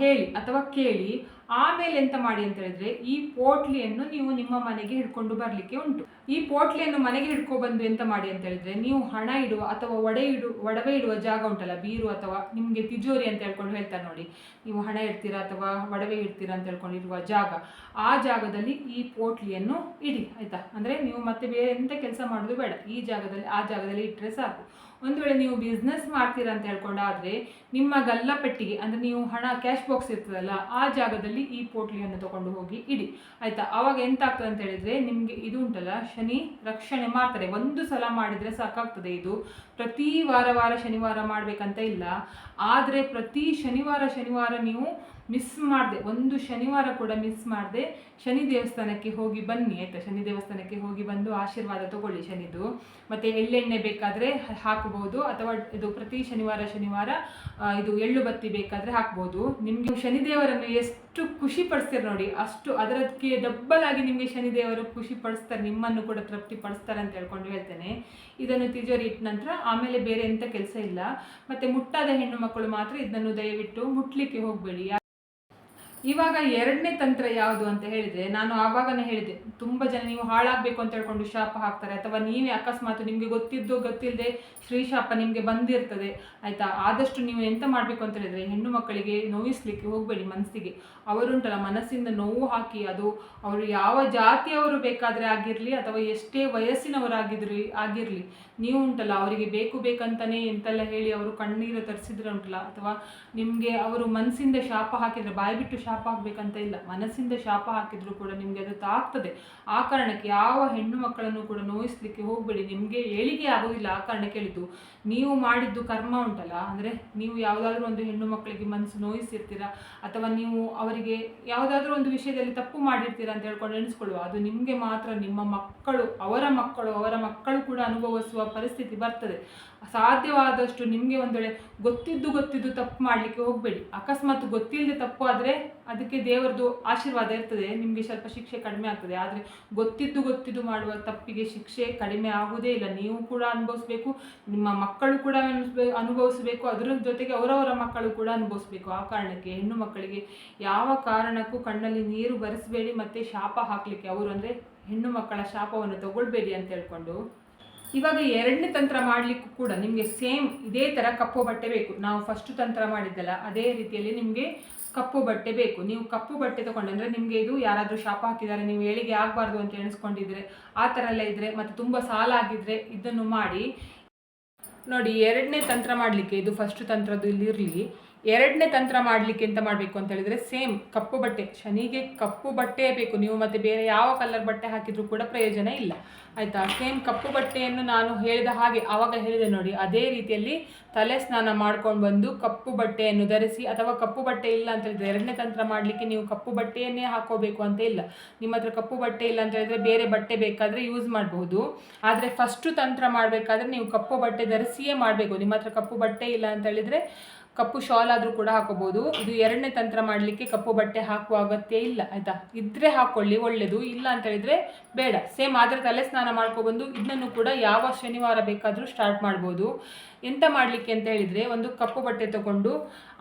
ಹೇಳಿ ಅಥವಾ ಕೇಳಿ, ಆಮೇಲೆ ಎಂತ ಮಾಡಿ ಅಂತ ಹೇಳಿದ್ರೆ, ಈ ಪೋಟ್ಲಿಯನ್ನು ನೀವು ನಿಮ್ಮ ಮನೆಗೆ ಹಿಡ್ಕೊಂಡು ಬರಲಿಕ್ಕೆ ಉಂಟು. ಈ ಪೋಟ್ಲಿಯನ್ನು ಮನೆಗೆ ಹಿಡ್ಕೊಬಂದು ಎಂತ ಮಾಡಿ ಅಂತ ಹೇಳಿದ್ರೆ, ನೀವು ಹಣ ಇಡುವ ಅಥವಾ ಒಡೆ ಇಡು, ಒಡವೆ ಇಡುವ ಜಾಗ ಉಂಟಲ್ಲ, ಬೀರು ಅಥವಾ ನಿಮಗೆ ತಿಜೋರಿ ಅಂತ ಹೇಳ್ಕೊಂಡು ಹೇಳ್ತಾರೆ ನೋಡಿ. ನೀವು ಹಣ ಇಡ್ತೀರಾ ಅಥವಾ ಒಡವೆ ಇಡ್ತೀರಾ ಅಂತ ಹೇಳ್ಕೊಂಡು ಇರುವ ಜಾಗ, ಆ ಜಾಗದಲ್ಲಿ ಈ ಪೋಟ್ಲಿಯನ್ನು ಇಡಿ, ಆಯ್ತಾ? ಅಂದರೆ ನೀವು ಮತ್ತೆ ಬೇರೆ ಎಂತ ಕೆಲಸ ಮಾಡೋದು ಬೇಡ. ಈ ಜಾಗದಲ್ಲಿ, ಆ ಜಾಗದಲ್ಲಿ ಇಟ್ಟರೆ ಸಾಕು. ಒಂದು ವೇಳೆ ನೀವು ಬಿಸ್ನೆಸ್ ಮಾಡ್ತೀರಾ ಅಂತ ಹೇಳ್ಕೊಂಡಾದರೆ, ನಿಮ್ಮ ಗಲ್ಲಪೆಟ್ಟಿಗೆ, ಅಂದರೆ ನೀವು ಹಣ ಕ್ಯಾಶ್ ಬಾಕ್ಸ್ ಇರ್ತದಲ್ಲ, ಆ ಜಾಗದಲ್ಲಿ ಈ ಪೋಟ್ಲಿಯನ್ನು ತಗೊಂಡು ಹೋಗಿ ಇಡಿ. ಆಯಿತಾ? ಆವಾಗ ಎಂತ ಆಗ್ತದೆ ಅಂತ ಹೇಳಿದ್ರೆ, ನಿಮಗೆ ಇದು ಉಂಟಲ್ಲ, ಶನಿ ರಕ್ಷಣೆ ಮಾಡ್ತಾರೆ. ಒಂದು ಸಲ ಮಾಡಿದರೆ ಸಾಕಾಗ್ತದೆ ಇದು. ಪ್ರತಿ ವಾರ ವಾರ ಶನಿವಾರ ಮಾಡಬೇಕಂತ ಇಲ್ಲ. ಆದರೆ ಪ್ರತಿ ಶನಿವಾರ ಶನಿವಾರ ನೀವು ಮಿಸ್ ಮಾಡಿದೆ. ಒಂದು ಶನಿವಾರ ಕೂಡ ಮಿಸ್ ಮಾಡಿದೆ. ಶನಿ ದೇವಸ್ಥಾನಕ್ಕೆ ಹೋಗಿ ಬನ್ನಿ, ಆಯಿತಾ? ಶನಿ ದೇವಸ್ಥಾನಕ್ಕೆ ಹೋಗಿ ಬಂದು ಆಶೀರ್ವಾದ ತಗೊಳ್ಳಿ ಶನಿದು. ಮತ್ತು ಎಳ್ಳೆಣ್ಣೆ ಬೇಕಾದರೆ ಹಾಕಬಹುದು ಅಥವಾ ಇದು ಪ್ರತಿ ಶನಿವಾರ ಶನಿವಾರ ಇದು ಎಳ್ಳು ಬತ್ತಿ ಬೇಕಾದರೆ ಹಾಕ್ಬೋದು. ನಿಮಗೆ ಶನಿದೇವರನ್ನು ಎಷ್ಟು ಖುಷಿ ಪಡಿಸ್ತೀರ ನೋಡಿ. ಅಷ್ಟು ಅದರಕ್ಕೆ ಡಬ್ಬಲ್ ಆಗಿ ನಿಮಗೆ ಶನಿದೇವರು ಖುಷಿ ಪಡಿಸ್ತಾರೆ, ನಿಮ್ಮನ್ನು ಕೂಡ ತೃಪ್ತಿ ಪಡಿಸ್ತಾರೆ ಅಂತ ಹೇಳ್ಕೊಂಡು ಹೇಳ್ತೇನೆ. ಇದನ್ನು ತಿಜೋರಿ ಇಟ್ಟ ನಂತರ ಆಮೇಲೆ ಬೇರೆ ಎಂಥ ಕೆಲಸ ಇಲ್ಲ. ಮತ್ತು ಮುಟ್ಟಾದ ಹೆಣ್ಣು ಮಕ್ಕಳು ಮಾತ್ರ ಇದನ್ನು ದಯವಿಟ್ಟು ಮುಟ್ಲಿಕ್ಕೆ ಹೋಗಬೇಡಿ. ಇವಾಗ ಎರಡನೇ ತಂತ್ರ ಯಾವುದು ಅಂತ ಹೇಳಿದ್ರೆ, ನಾನು ಆವಾಗನೇ ಹೇಳಿದೆ ತುಂಬ ಜನ ನೀವು ಹಾಳಾಗಬೇಕು ಅಂತ ಹೇಳ್ಕೊಂಡು ಶಾಪ ಹಾಕ್ತಾರೆ, ಅಥವಾ ನೀವೇ ಅಕಸ್ಮಾತ್ ನಿಮಗೆ ಗೊತ್ತಿದ್ದು ಗೊತ್ತಿಲ್ಲದೆ ಶ್ರೀ ಶಾಪ ನಿಮಗೆ ಬಂದಿರ್ತದೆ, ಆಯ್ತಾ? ಆದಷ್ಟು ನೀವು ಎಂತ ಮಾಡಬೇಕು ಅಂತ ಹೇಳಿದ್ರೆ, ಹೆಣ್ಣು ಮಕ್ಕಳಿಗೆ ನೋಯಿಸ್ಲಿಕ್ಕೆ ಹೋಗಬೇಡಿ ಮನಸ್ಸಿಗೆ. ಅವರುಂಟಲ್ಲ ಮನಸ್ಸಿಂದ ನೋವು ಹಾಕಿ ಅದು ಅವರು ಯಾವ ಜಾತಿಯವರು ಬೇಕಾದರೆ ಆಗಿರಲಿ, ಅಥವಾ ಎಷ್ಟೇ ವಯಸ್ಸಿನವರಾಗಿದ್ರಿ, ಆಗಿರಲಿ, ನೀವು ಉಂಟಲ್ಲ, ಅವರಿಗೆ ಬೇಕು ಬೇಕಂತಾನೆ ಎಂತೆಲ್ಲ ಹೇಳಿ ಅವರು ಕಣ್ಣೀರು ತರಿಸಿದ್ರೆ ಉಂಟಲ್ಲ, ಅಥವಾ ನಿಮಗೆ ಅವರು ಮನಸ್ಸಿಂದ ಶಾಪ ಹಾಕಿದ್ರೆ, ಬಾಯಿ ಬಿಟ್ಟು ಶಾಪ ಆಗ್ಬೇಕಂತ ಇಲ್ಲ. ಮನಸ್ಸಿಂದ ಶಾಪ ಹಾಕಿದ್ರು ಕೂಡ ನಿಮಗೆ ಅದು ತಾಗ್ತದೆ. ಆ ಕಾರಣಕ್ಕೆ ಯಾವ ಹೆಣ್ಣು ಮಕ್ಕಳನ್ನು ಕೂಡ ನೋಯಿಸ್ಲಿಕ್ಕೆ ಹೋಗಬೇಡಿ. ನಿಮಗೆ ಏಳಿಗೆ ಆಗೋದಿಲ್ಲ. ಆ ಕಾರಣಕ್ಕೆ ಹೇಳಿದ್ದು ನೀವು ಮಾಡಿದ್ದು ಕರ್ಮ ಉಂಟಲ್ಲ? ಅಂದರೆ ನೀವು ಯಾವುದಾದ್ರೂ ಒಂದು ಹೆಣ್ಣು ಮಕ್ಕಳಿಗೆ ಮನಸ್ಸು ನೋಯಿಸಿರ್ತೀರಾ? ಅಥವಾ ನೀವು ಅವರಿಗೆ ಯಾವುದಾದ್ರೂ ಒಂದು ವಿಷಯದಲ್ಲಿ ತಪ್ಪು ಮಾಡಿರ್ತೀರಾ ಅಂತ ಹೇಳ್ಕೊಂಡು ಎಣಿಸ್ಕೊಳ್ಳುವ. ಅದು ನಿಮಗೆ ಮಾತ್ರ ನಿಮ್ಮ ಮಕ್ಕಳು, ಅವರ ಮಕ್ಕಳು ಅವರ ಮಕ್ಕಳು ಕೂಡ ಅನುಭವಿಸುವ ಪರಿಸ್ಥಿತಿ ಬರ್ತದೆ. ಸಾಧ್ಯವಾದಷ್ಟು ನಿಮಗೆ ಒಂದು ವೇಳೆ ಗೊತ್ತಿದ್ದು ಗೊತ್ತಿದ್ದು ತಪ್ಪು ಮಾಡಲಿಕ್ಕೆ ಹೋಗಬೇಡಿ. ಅಕಸ್ಮಾತ್ ಗೊತ್ತಿಲ್ಲದೆ ತಪ್ಪು ಆದರೆ ಅದಕ್ಕೆ ದೇವರದು ಆಶೀರ್ವಾದ ಇರ್ತದೆ. ನಿಮಗೆ ಸ್ವಲ್ಪ ಶಿಕ್ಷೆ ಕಡಿಮೆ ಆಗ್ತದೆ. ಆದರೆ ಗೊತ್ತಿದ್ದು ಗೊತ್ತಿದ್ದು ಮಾಡುವ ತಪ್ಪಿಗೆ ಶಿಕ್ಷೆ ಕಡಿಮೆ ಆಗುವುದೇ ಇಲ್ಲ. ನೀವು ಕೂಡ ಅನುಭವಿಸ್ಬೇಕು, ನಿಮ್ಮ ಮಕ್ಕಳು ಕೂಡ ಅನುಭವಿಸ್ಬೇ- ಅನುಭವಿಸಬೇಕು. ಅದರ ಜೊತೆಗೆ ಅವರವರ ಮಕ್ಕಳು ಕೂಡ ಅನುಭವಿಸ್ಬೇಕು. ಆ ಕಾರಣಕ್ಕೆ ಹೆಣ್ಣು ಮಕ್ಕಳಿಗೆ ಯಾವ ಕಾರಣಕ್ಕೂ ಕಣ್ಣಲ್ಲಿ ನೀರು ಬರೆಸಬೇಡಿ, ಮತ್ತು ಶಾಪ ಹಾಕಲಿಕ್ಕೆ. ಅವರು ಅಂದರೆ ಹೆಣ್ಣು ಮಕ್ಕಳ ಶಾಪವನ್ನು ತಗೊಳ್ಬೇಡಿ ಅಂತ ಹೇಳ್ಕೊಂಡು ಇವಾಗ ಎರಡನೇ ತಂತ್ರ ಮಾಡಲಿಕ್ಕೂ ಕೂಡ ನಿಮಗೆ ಸೇಮ್ ಇದೇ ಥರ ಕಪ್ಪು ಬಟ್ಟೆ ಬೇಕು. ನಾವು ಫಸ್ಟ್ ತಂತ್ರ ಮಾಡಿದ್ದಲ್ಲ, ಅದೇ ರೀತಿಯಲ್ಲಿ ನಿಮಗೆ ಕಪ್ಪು ಬಟ್ಟೆ ಬೇಕು. ನೀವು ಕಪ್ಪು ಬಟ್ಟೆ ತಗೊಂಡ್ರೆ ನಿಮಗೆ ಇದು ಯಾರಾದರೂ ಶಾಪ ಹಾಕಿದ್ದಾರೆ, ನೀವು ಏಳಿಗೆ ಆಗಬಾರ್ದು ಅಂತ ಎಣಿಸ್ಕೊಂಡಿದ್ರೆ, ಆ ಥರ ಎಲ್ಲ ಇದ್ದರೆ ಮತ್ತು ತುಂಬ ಸಾಲ ಆಗಿದ್ರೆ ಇದನ್ನು ಮಾಡಿ. ನೋಡಿ, ಎರಡನೇ ತಂತ್ರ ಮಾಡಲಿಕ್ಕೆ ಇದು ಫಸ್ಟ್ ತಂತ್ರದ್ದು ಇಲ್ಲಿ ಇರಲಿ. ಎರಡನೇ ತಂತ್ರ ಮಾಡಲಿಕ್ಕೆ ಎಂತ ಮಾಡಬೇಕು ಅಂತ ಹೇಳಿದ್ರೆ ಸೇಮ್ ಕಪ್ಪು ಬಟ್ಟೆ. ಶನಿಗೆ ಕಪ್ಪು ಬಟ್ಟೆ ಬೇಕು. ನೀವು ಮತ್ತೆ ಬೇರೆ ಯಾವ ಕಲರ್ ಬಟ್ಟೆ ಹಾಕಿದರೂ ಕೂಡ ಪ್ರಯೋಜನ ಇಲ್ಲ. ಆಯಿತಾ? ಸೇಮ್ ಕಪ್ಪು ಬಟ್ಟೆಯನ್ನು ನಾನು ಹೇಳಿದ ಹಾಗೆ ಆವಾಗ ಹೇಳಿದೆ ನೋಡಿ, ಅದೇ ರೀತಿಯಲ್ಲಿ ತಲೆ ಸ್ನಾನ ಮಾಡ್ಕೊಂಡು ಬಂದು ಕಪ್ಪು ಬಟ್ಟೆಯನ್ನು ಧರಿಸಿ ಅಥವಾ ಕಪ್ಪು ಬಟ್ಟೆ ಇಲ್ಲ ಅಂತ ಹೇಳಿದ್ರೆ ಎರಡನೇ ತಂತ್ರ ಮಾಡಲಿಕ್ಕೆ ನೀವು ಕಪ್ಪು ಬಟ್ಟೆಯನ್ನೇ ಹಾಕೋಬೇಕು ಅಂತ ಇಲ್ಲ. ನಿಮ್ಮ ಹತ್ರ ಕಪ್ಪು ಬಟ್ಟೆ ಇಲ್ಲ ಅಂತ ಹೇಳಿದ್ರೆ ಬೇರೆ ಬಟ್ಟೆ ಬೇಕಾದರೆ ಯೂಸ್ ಮಾಡಬಹುದು ಆದರೆ ಫಸ್ಟು ತಂತ್ರ ಮಾಡಬೇಕಾದ್ರೆ ನೀವು ಕಪ್ಪು ಬಟ್ಟೆ ಧರಿಸಿಯೇ ಮಾಡಬೇಕು. ನಿಮ್ಮ ಹತ್ರ ಕಪ್ಪು ಬಟ್ಟೆ ಇಲ್ಲ ಅಂತ ಹೇಳಿದ್ರೆ ಕಪ್ಪು ಶಾಲ್ ಆದರೂ ಕೂಡ ಹಾಕೋಬಹುದು ಇದು ಎರಡನೇ ತಂತ್ರ ಮಾಡಲಿಕ್ಕೆ ಕಪ್ಪು ಬಟ್ಟೆ ಹಾಕುವ ಅಗತ್ಯ ಇಲ್ಲ, ಆಯ್ತಾ? ಇದ್ರೆ ಹಾಕೊಳ್ಳಿ ಒಳ್ಳೆಯದು ಇಲ್ಲ ಅಂತ ಹೇಳಿದ್ರೆ ಬೇಡ. ಸೇಮ್ ಆದರೆ ತಲೆ ಸ್ನಾನ ಮಾಡ್ಕೊಬಂದು ಇದನ್ನು ಕೂಡ ಯಾವ ಶನಿವಾರ ಬೇಕಾದರೂ ಸ್ಟಾರ್ಟ್ ಮಾಡ್ಬೋದು. ಎಂತ ಮಾಡಲಿಕ್ಕೆ ಅಂತ ಹೇಳಿದರೆ ಒಂದು ಕಪ್ಪು ಬಟ್ಟೆ ತಗೊಂಡು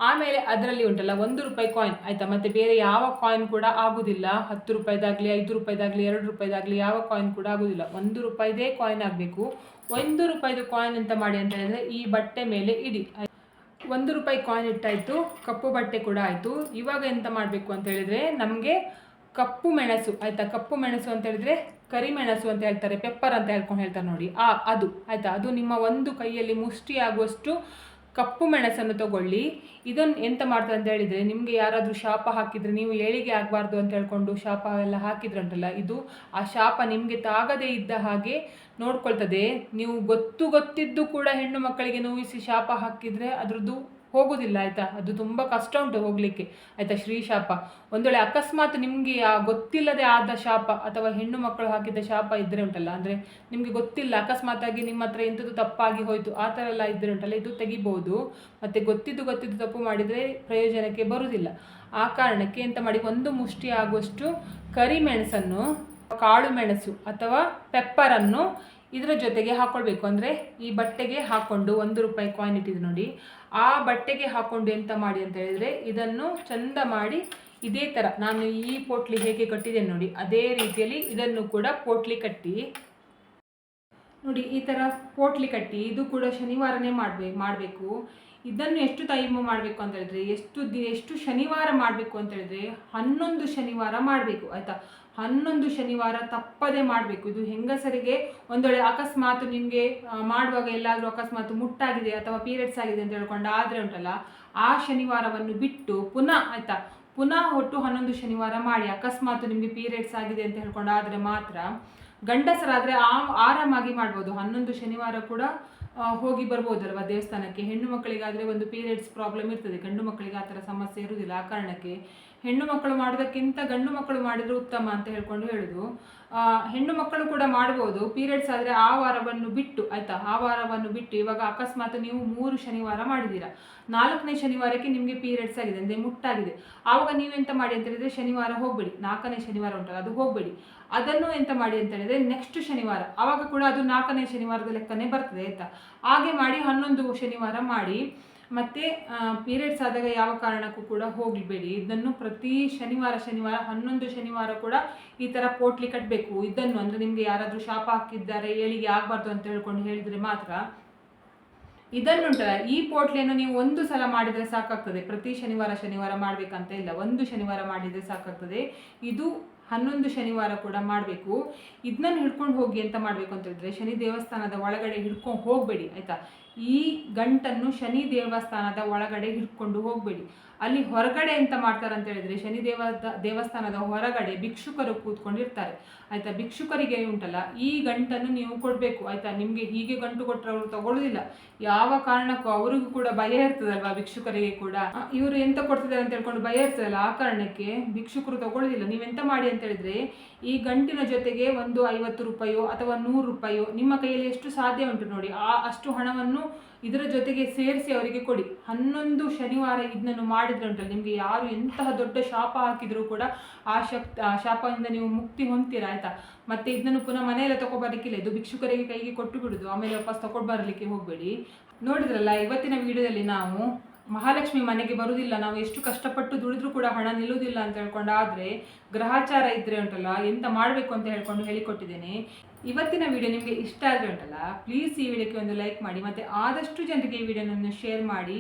ಆಮೇಲೆ ಅದರಲ್ಲಿ ಉಂಟಲ್ಲ, ಒಂದು ರೂಪಾಯಿ ಕಾಯಿನ್ ಆಯಿತಾ? ಮತ್ತು ಬೇರೆ ಯಾವ ಕಾಯಿನ್ ಕೂಡ ಆಗುದಿಲ್ಲ. ಹತ್ತು ರೂಪಾಯಿದಾಗಲಿ, ಐದು ರೂಪಾಯಿದಾಗಲಿ, ಎರಡು ರೂಪಾಯಿದಾಗಲಿ ಯಾವ ಕಾಯಿನ್ ಕೂಡ ಆಗುದಿಲ್ಲ. ಒಂದು ರೂಪಾಯಿದೇ ಕಾಯಿನ್ ಆಗಬೇಕು. ಒಂದು ರೂಪಾಯಿದು ಕಾಯಿನ್ ಅಂತ ಮಾಡಿ ಅಂತ ಹೇಳಿದ್ರೆ ಈ ಬಟ್ಟೆ ಮೇಲೆ ಇಡಿ. ಒಂದು ರೂಪಾಯಿ ಕಾಯಿನ್ ಇಟ್ಟಾಯಿತು, ಕಪ್ಪು ಬಟ್ಟೆ ಕೂಡ ಆಯಿತು. ಇವಾಗ ಎಂತ ಮಾಡಬೇಕು ಅಂತ ಹೇಳಿದರೆ, ನಮಗೆ ಕಪ್ಪು ಮೆಣಸು, ಆಯಿತಾ? ಕಪ್ಪು ಮೆಣಸು ಅಂತ ಹೇಳಿದ್ರೆ ಕರಿಮೆಣಸು ಅಂತ ಹೇಳ್ತಾರೆ ಪೆಪ್ಪರ್ ಅಂತ ಹೇಳ್ಕೊಂಡು ಹೇಳ್ತಾರೆ ನೋಡಿ. ಆ, ಅದು, ಆಯಿತಾ? ಅದು ನಿಮ್ಮ ಒಂದು ಕೈಯಲ್ಲಿ ಮುಷ್ಟಿ ಆಗುವಷ್ಟು ಕಪ್ಪು ಮೆಣಸನ್ನು ತಗೊಳ್ಳಿ. ಇದನ್ನು ಎಂತ ಮಾಡ್ತಾರೆ ಅಂತ ಹೇಳಿದರೆ, ನಿಮಗೆ ಯಾರಾದರೂ ಶಾಪ ಹಾಕಿದರೆ, ನೀವು ಏಳಿಗೆ ಆಗಬಾರ್ದು ಅಂತ ಹೇಳ್ಕೊಂಡು ಶಾಪ ಎಲ್ಲ ಹಾಕಿದ್ರಂಟಲ್ಲ ಇದು ಆ ಶಾಪ ನಿಮಗೆ ತಾಗದೇ ಇದ್ದ ಹಾಗೆ ನೋಡ್ಕೊಳ್ತದೆ. ನೀವು ಗೊತ್ತು ಗೊತ್ತಿದ್ದು ಕೂಡ ಹೆಣ್ಣು ಮಕ್ಕಳಿಗೆ ನೋವಿಸಿ ಶಾಪ ಹಾಕಿದರೆ ಅದರದ್ದು ಹೋಗೋದಿಲ್ಲ, ಆಯಿತಾ? ಅದು ತುಂಬ ಕಷ್ಟ ಉಂಟು ಹೋಗಲಿಕ್ಕೆ, ಆಯಿತಾ ಶ್ರೀ ಶಾಪ? ಒಂದೊಳ್ಳೆ ಅಕಸ್ಮಾತ್ ನಿಮಗೆ ಆ ಗೊತ್ತಿಲ್ಲದೆ ಆದ ಶಾಪ ಅಥವಾ ಹೆಣ್ಣು ಮಕ್ಕಳು ಹಾಕಿದ ಶಾಪ ಇದ್ದರೆ ಉಂಟಲ್ಲ, ಅಂದರೆ ನಿಮಗೆ ಗೊತ್ತಿಲ್ಲ, ಅಕಸ್ಮಾತಾಗಿ ನಿಮ್ಮ ಹತ್ರ ಎಂಥದ್ದು ತಪ್ಪಾಗಿ ಹೋಯಿತು, ಆ ಥರ ಎಲ್ಲ ಇದ್ದರೆ ಉಂಟಲ್ಲ, ಇದು ತೆಗಿಬೋದು. ಮತ್ತು ಗೊತ್ತಿದ್ದು ಗೊತ್ತಿದ್ದು ತಪ್ಪು ಮಾಡಿದರೆ ಪ್ರಯೋಜನಕ್ಕೆ ಬರುವುದಿಲ್ಲ ಆ ಕಾರಣಕ್ಕೆ ಎಂತ ಮಾಡಿ, ಒಂದು ಮುಷ್ಟಿ ಆಗುವಷ್ಟು ಕರಿಮೆಣಸನ್ನು ಕಾಳು ಮೆಣಸು ಅಥವಾ ಪೆಪ್ಪರನ್ನು ಇದರ ಜೊತೆಗೆ ಹಾಕೊಳ್ಬೇಕು. ಅಂದರೆ ಈ ಬಟ್ಟೆಗೆ ಹಾಕ್ಕೊಂಡು ಒಂದು ರೂಪಾಯಿ ಕಾಯಿನ್ ಇಟ್ಟಿದ್ದು ನೋಡಿ. ಆ ಬಟ್ಟೆಗೆ ಹಾಕ್ಕೊಂಡು ಎಂತ ಮಾಡಿ ಅಂತ ಹೇಳಿದರೆ ಇದನ್ನು ಚಂದ ಮಾಡಿ ಇದೇ ಥರ ನಾನು ಈ ಪೋಟ್ಲಿ ಹೇಗೆ ಕಟ್ಟಿದ್ದೇನೆ ನೋಡಿ. ಅದೇ ರೀತಿಯಲ್ಲಿ ಇದನ್ನು ಕೂಡ ಪೋಟ್ಲಿ ಕಟ್ಟಿ ನೋಡಿ, ಈ ಥರ ಪೋಟ್ಲಿ ಕಟ್ಟಿ ಇದು ಕೂಡ ಶನಿವಾರನೇ ಮಾಡಬೇಕು ಮಾಡಬೇಕು. ಇದನ್ನು ಎಷ್ಟು ಟೈಮ್ ಮಾಡಬೇಕು ಅಂತ ಹೇಳಿದ್ರೆ, ಎಷ್ಟು ದಿ ಎಷ್ಟು ಶನಿವಾರ ಮಾಡಬೇಕು ಅಂತ ಹೇಳಿದ್ರೆ, ಹನ್ನೊಂದು ಶನಿವಾರ ಮಾಡಬೇಕು, ಆಯಿತಾ? ಹನ್ನೊಂದು ಶನಿವಾರ ತಪ್ಪದೇ ಮಾಡಬೇಕು. ಇದು ಹೆಂಗಸರಿಗೆ ಒಂದೊಳ್ಳೆ ಅಕಸ್ಮಾತ್ ನಿಮಗೆ ಮಾಡುವಾಗ ಎಲ್ಲಾದರೂ ಅಕಸ್ಮಾತ್ ಮುಟ್ಟಾಗಿದೆ ಅಥವಾ ಪೀರಿಯಡ್ಸ್ ಆಗಿದೆ ಅಂತ ಹೇಳ್ಕೊಂಡು ಆದರೆ ಉಂಟಲ್ಲ, ಆ ಶನಿವಾರವನ್ನು ಬಿಟ್ಟು ಪುನಃ ಆಯ್ತಾ, ಪುನಃ ಒಟ್ಟು ಹನ್ನೊಂದು ಶನಿವಾರ ಮಾಡಿ, ಅಕಸ್ಮಾತ್ ನಿಮಗೆ ಪೀರಿಯಡ್ಸ್ ಆಗಿದೆ ಅಂತ ಹೇಳ್ಕೊಂಡು ಆದರೆ ಮಾತ್ರ ಗಂಡಸರಾದರೆ ಆ, ಆರಾಮಾಗಿ ಮಾಡ್ಬೋದು. ಹನ್ನೊಂದು ಶನಿವಾರ ಕೂಡ ಹೋಗಿ ಬರ್ಬೋದಲ್ವಾ ದೇವಸ್ಥಾನಕ್ಕೆ? ಹೆಣ್ಣು ಮಕ್ಕಳಿಗಾದರೆ ಒಂದು ಪೀರಿಯಡ್ಸ್ ಪ್ರಾಬ್ಲಮ್ ಇರ್ತದೆ. ಗಂಡು ಮಕ್ಕಳಿಗೆ ಆ ಥರ ಸಮಸ್ಯೆ ಇರುವುದಿಲ್ಲ ಆ ಕಾರಣಕ್ಕೆ ಹೆಣ್ಣು ಮಕ್ಕಳು ಮಾಡೋದಕ್ಕಿಂತ ಗಂಡು ಮಕ್ಕಳು ಮಾಡಿದ್ರೆ ಉತ್ತಮ ಅಂತ ಹೇಳ್ಕೊಂಡು ಹೇಳುದು. ಹೆಣ್ಣು ಮಕ್ಕಳು ಕೂಡ ಮಾಡ್ಬೋದು. ಪೀರಿಯಡ್ಸ್ ಆದರೆ ಆ ವಾರವನ್ನು ಬಿಟ್ಟು, ಆಯ್ತಾ? ಆ ವಾರವನ್ನು ಬಿಟ್ಟು ಇವಾಗ ಅಕಸ್ಮಾತ್ ನೀವು ಮೂರು ಶನಿವಾರ ಮಾಡಿದ್ದೀರಾ ನಾಲ್ಕನೇ ಶನಿವಾರಕ್ಕೆ ನಿಮಗೆ ಪೀರಿಯಡ್ಸ್ ಆಗಿದೆ, ಅಂದರೆ ಮುಟ್ಟಾಗಿದೆ. ಆವಾಗ ನೀವೆಂತ ಮಾಡಿ ಅಂತ ಹೇಳಿದ್ರೆ ಶನಿವಾರ ಹೋಗಬೇಡಿ. ನಾಲ್ಕನೇ ಶನಿವಾರ ಉಂಟಲ್ಲ, ಅದು ಹೋಗಬೇಡಿ. ಅದನ್ನು ಎಂತ ಮಾಡಿ ಅಂತ ಹೇಳಿದರೆ ನೆಕ್ಸ್ಟ್ ಶನಿವಾರ. ಆವಾಗ ಕೂಡ ಅದು ನಾಲ್ಕನೇ ಶನಿವಾರದ ಲೆಕ್ಕನೇ ಬರ್ತದೆ, ಆಯ್ತಾ? ಹಾಗೆ ಮಾಡಿ ಹನ್ನೊಂದು ಶನಿವಾರ ಮಾಡಿ. ಮತ್ತೆ ಪೀರಿಯಡ್ಸ್ ಆದಾಗ ಯಾವ ಕಾರಣಕ್ಕೂ ಕೂಡ ಹೋಗಬೇಡಿ. ಇದನ್ನು ಪ್ರತಿ ಶನಿವಾರ ಶನಿವಾರ, ಹನ್ನೊಂದು ಶನಿವಾರ ಕೂಡ ಈ ಥರ ಪೋಟ್ಲಿ ಕಟ್ಟಬೇಕು ಇದನ್ನು ಅಂದರೆ ನಿಮಗೆ ಯಾರಾದರೂ ಶಾಪ ಹಾಕಿದ್ದಾರೆ, ಏಳಿಗೆ ಆಗಬಾರ್ದು ಅಂತ ಹೇಳ್ಕೊಂಡು ಹೇಳಿದರೆ ಮಾತ್ರ. ಇದನ್ನುಂಟ, ಈ ಪೋಟ್ಲಿಯನ್ನು ನೀವು ಒಂದು ಸಲ ಮಾಡಿದರೆ ಸಾಕಾಗ್ತದೆ. ಪ್ರತಿ ಶನಿವಾರ ಶನಿವಾರ ಮಾಡಬೇಕಂತ ಇಲ್ಲ. ಒಂದು ಶನಿವಾರ ಮಾಡಿದರೆ ಸಾಕಾಗ್ತದೆ. ಇದು ಹನ್ನೊಂದು ಶನಿವಾರ ಕೂಡ ಮಾಡಬೇಕು. ಇದನ್ನ ಹಿಡ್ಕೊಂಡು ಹೋಗಿ ಅಂತ ಮಾಡಬೇಕು ಅಂತ ಹೇಳಿದ್ರೆ, ಶನಿ ದೇವಸ್ಥಾನದ ಒಳಗಡೆ ಹಿಡ್ಕೊಂಡು ಹೋಗಬೇಡಿ, ಆಯ್ತಾ? ಈ ಗಂಟನ್ನು ಶನಿ ದೇವಸ್ಥಾನದ ಒಳಗಡೆ ಹಿಡ್ಕೊಂಡು ಹೋಗಬೇಡಿ. ಅಲ್ಲಿ ಹೊರಗಡೆ ಎಂತ ಮಾಡ್ತಾರೆ ಅಂತ ಹೇಳಿದ್ರೆ ಶನಿ ದೇವ, ದೇವಸ್ಥಾನದ ಹೊರಗಡೆ ಭಿಕ್ಷುಕರು ಕೂತ್ಕೊಂಡಿರ್ತಾರೆ. ಆಯಿತಾ? ಭಿಕ್ಷುಕರಿಗೆ ಉಂಟಲ್ಲ, ಈ ಗಂಟನ್ನು ನೀವು ಕೊಡಬೇಕು. ಆಯಿತಾ? ನಿಮಗೆ ಹೀಗೆ ಗಂಟು ಕೊಟ್ಟರೆ ಅವರು ತಗೊಳ್ಳೋದಿಲ್ಲ ಯಾವ ಕಾರಣಕ್ಕೂ ಅವರಿಗೂ ಕೂಡ ಭಯ ಇರ್ತದಲ್ವಾ ಭಿಕ್ಷುಕರಿಗೆ ಕೂಡ? ಇವರು ಎಂತ ಕೊಡ್ತಿದ್ದಾರೆ ಅಂತ ಹೇಳ್ಕೊಂಡು ಭಯ ಇರ್ತದಲ್ಲ? ಆ ಕಾರಣಕ್ಕೆ ಭಿಕ್ಷುಕರು ತಗೊಳ್ಳೋದಿಲ್ಲ ನೀವೆಂತ ಮಾಡಿ ಅಂತ ಹೇಳಿದ್ರೆ, ಈ ಗಂಟಿನ ಜೊತೆಗೆ ಒಂದು ಐವತ್ತು ರೂಪಾಯೋ ಅಥವಾ ನೂರು ರೂಪಾಯೋ ನಿಮ್ಮ ಕೈಯಲ್ಲಿ ಎಷ್ಟು ಸಾಧ್ಯ ಉಂಟು ನೋಡಿ. ಆ ಅಷ್ಟು ಹಣವನ್ನು ಇದರ ಜೊತೆಗೆ ಸೇರಿಸಿ ಅವರಿಗೆ ಕೊಡಿ. ಹನ್ನೊಂದು ಶನಿವಾರ ಇದನ್ನು ಮಾಡಿದ್ರೆ ನಿಮಗೆ ಯಾರು ಎಂತಹ ದೊಡ್ಡ ಶಾಪ ಹಾಕಿದರೂ ಕೂಡ ಆ ಶಕ್ತಿ ಆ ಶಾಪದಿಂದ ನೀವು ಮುಕ್ತಿ ಹೊಂದ್ತೀರಾ, ಆಯ್ತಾ? ಮತ್ತೆ ಇದನ್ನು ಪುನಃ ಮನೆಯಲ್ಲ ತಗೊಬರ್ಲಿಕ್ಕಿಲ್ಲ. ಇದು ಭಿಕ್ಷುಕರಿಗೆ ಕೈಗೆ ಕೊಟ್ಟು ಬಿಡುದು. ಆಮೇಲೆ ವಾಪಸ್ ತಗೊಂಡು ಬರಲಿಕ್ಕೆ ಹೋಗಬೇಡಿ. ನೋಡಿದ್ರಲ್ಲ, ಇವತ್ತಿನ ವಿಡಿಯೋದಲ್ಲಿ ನಾವು ಮಹಾಲಕ್ಷ್ಮಿ ಮನೆಗೆ ಬರುವುದಿಲ್ಲ, ನಾವು ಎಷ್ಟು ಕಷ್ಟಪಟ್ಟು ದುಡಿದ್ರೂ ಕೂಡ ಹಣ ನಿಲ್ಲುವುದಿಲ್ಲ ಅಂತ ಹೇಳ್ಕೊಂಡು, ಆದರೆ ಗ್ರಹಾಚಾರ ಇದ್ರೆ ಉಂಟಲ್ಲ, ಎಂತ ಮಾಡಬೇಕು ಅಂತ ಹೇಳ್ಕೊಂಡು ಹೇಳಿಕೊಟ್ಟಿದ್ದೇನೆ. ಇವತ್ತಿನ ವಿಡಿಯೋ ನಿಮಗೆ ಇಷ್ಟ ಆದರೆ ಉಂಟಲ್ಲ ಪ್ಲೀಸ್ ಈ ವಿಡಿಯೋಕ್ಕೆ ಒಂದು ಲೈಕ್ ಮಾಡಿ, ಮತ್ತು ಆದಷ್ಟು ಜನರಿಗೆ ಈ ವಿಡಿಯೋನನ್ನು ಶೇರ್ ಮಾಡಿ.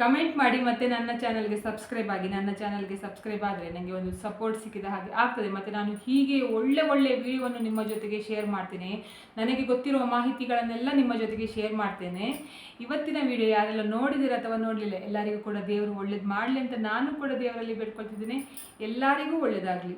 ಕಮೆಂಟ್ ಮಾಡಿ ಮತ್ತೆ ನನ್ನ ಚಾನಲ್ಗೆ ಸಬ್ಸ್ಕ್ರೈಬ್ ಆಗಿ, ನನ್ನ ಚಾನಲ್ಗೆ ಸಬ್ಸ್ಕ್ರೈಬ್ ಆದರೆ ನನಗೆ ಒಂದು ಸಪೋರ್ಟ್ ಸಿಕ್ಕಿದ ಹಾಗೆ ಆಗ್ತದೆ. ಮತ್ತು ನಾನು ಹೀಗೆ ಒಳ್ಳೆ ಒಳ್ಳೆ ವಿಡಿಯೋವನ್ನು ನಿಮ್ಮ ಜೊತೆಗೆ ಶೇರ್ ಮಾಡ್ತೇನೆ. ನನಗೆ ಗೊತ್ತಿರುವ ಮಾಹಿತಿಗಳನ್ನೆಲ್ಲ ನಿಮ್ಮ ಜೊತೆಗೆ ಶೇರ್ ಮಾಡ್ತೇನೆ. ಇವತ್ತಿನ ವಿಡಿಯೋ ಯಾರೆಲ್ಲ ನೋಡಿದಿರ ಅಥವಾ ನೋಡಲಿಲ್ಲ, ಎಲ್ಲರಿಗೂ ಕೂಡ ದೇವರು ಒಳ್ಳೇದು ಮಾಡಲಿ ಅಂತ ನಾನು ಕೂಡ ದೇವರಲ್ಲಿ ಬೇಡ್ಕೊಳ್ತಿದ್ದೇನೆ. ಎಲ್ಲರಿಗೂ ಒಳ್ಳೆಯದಾಗಲಿ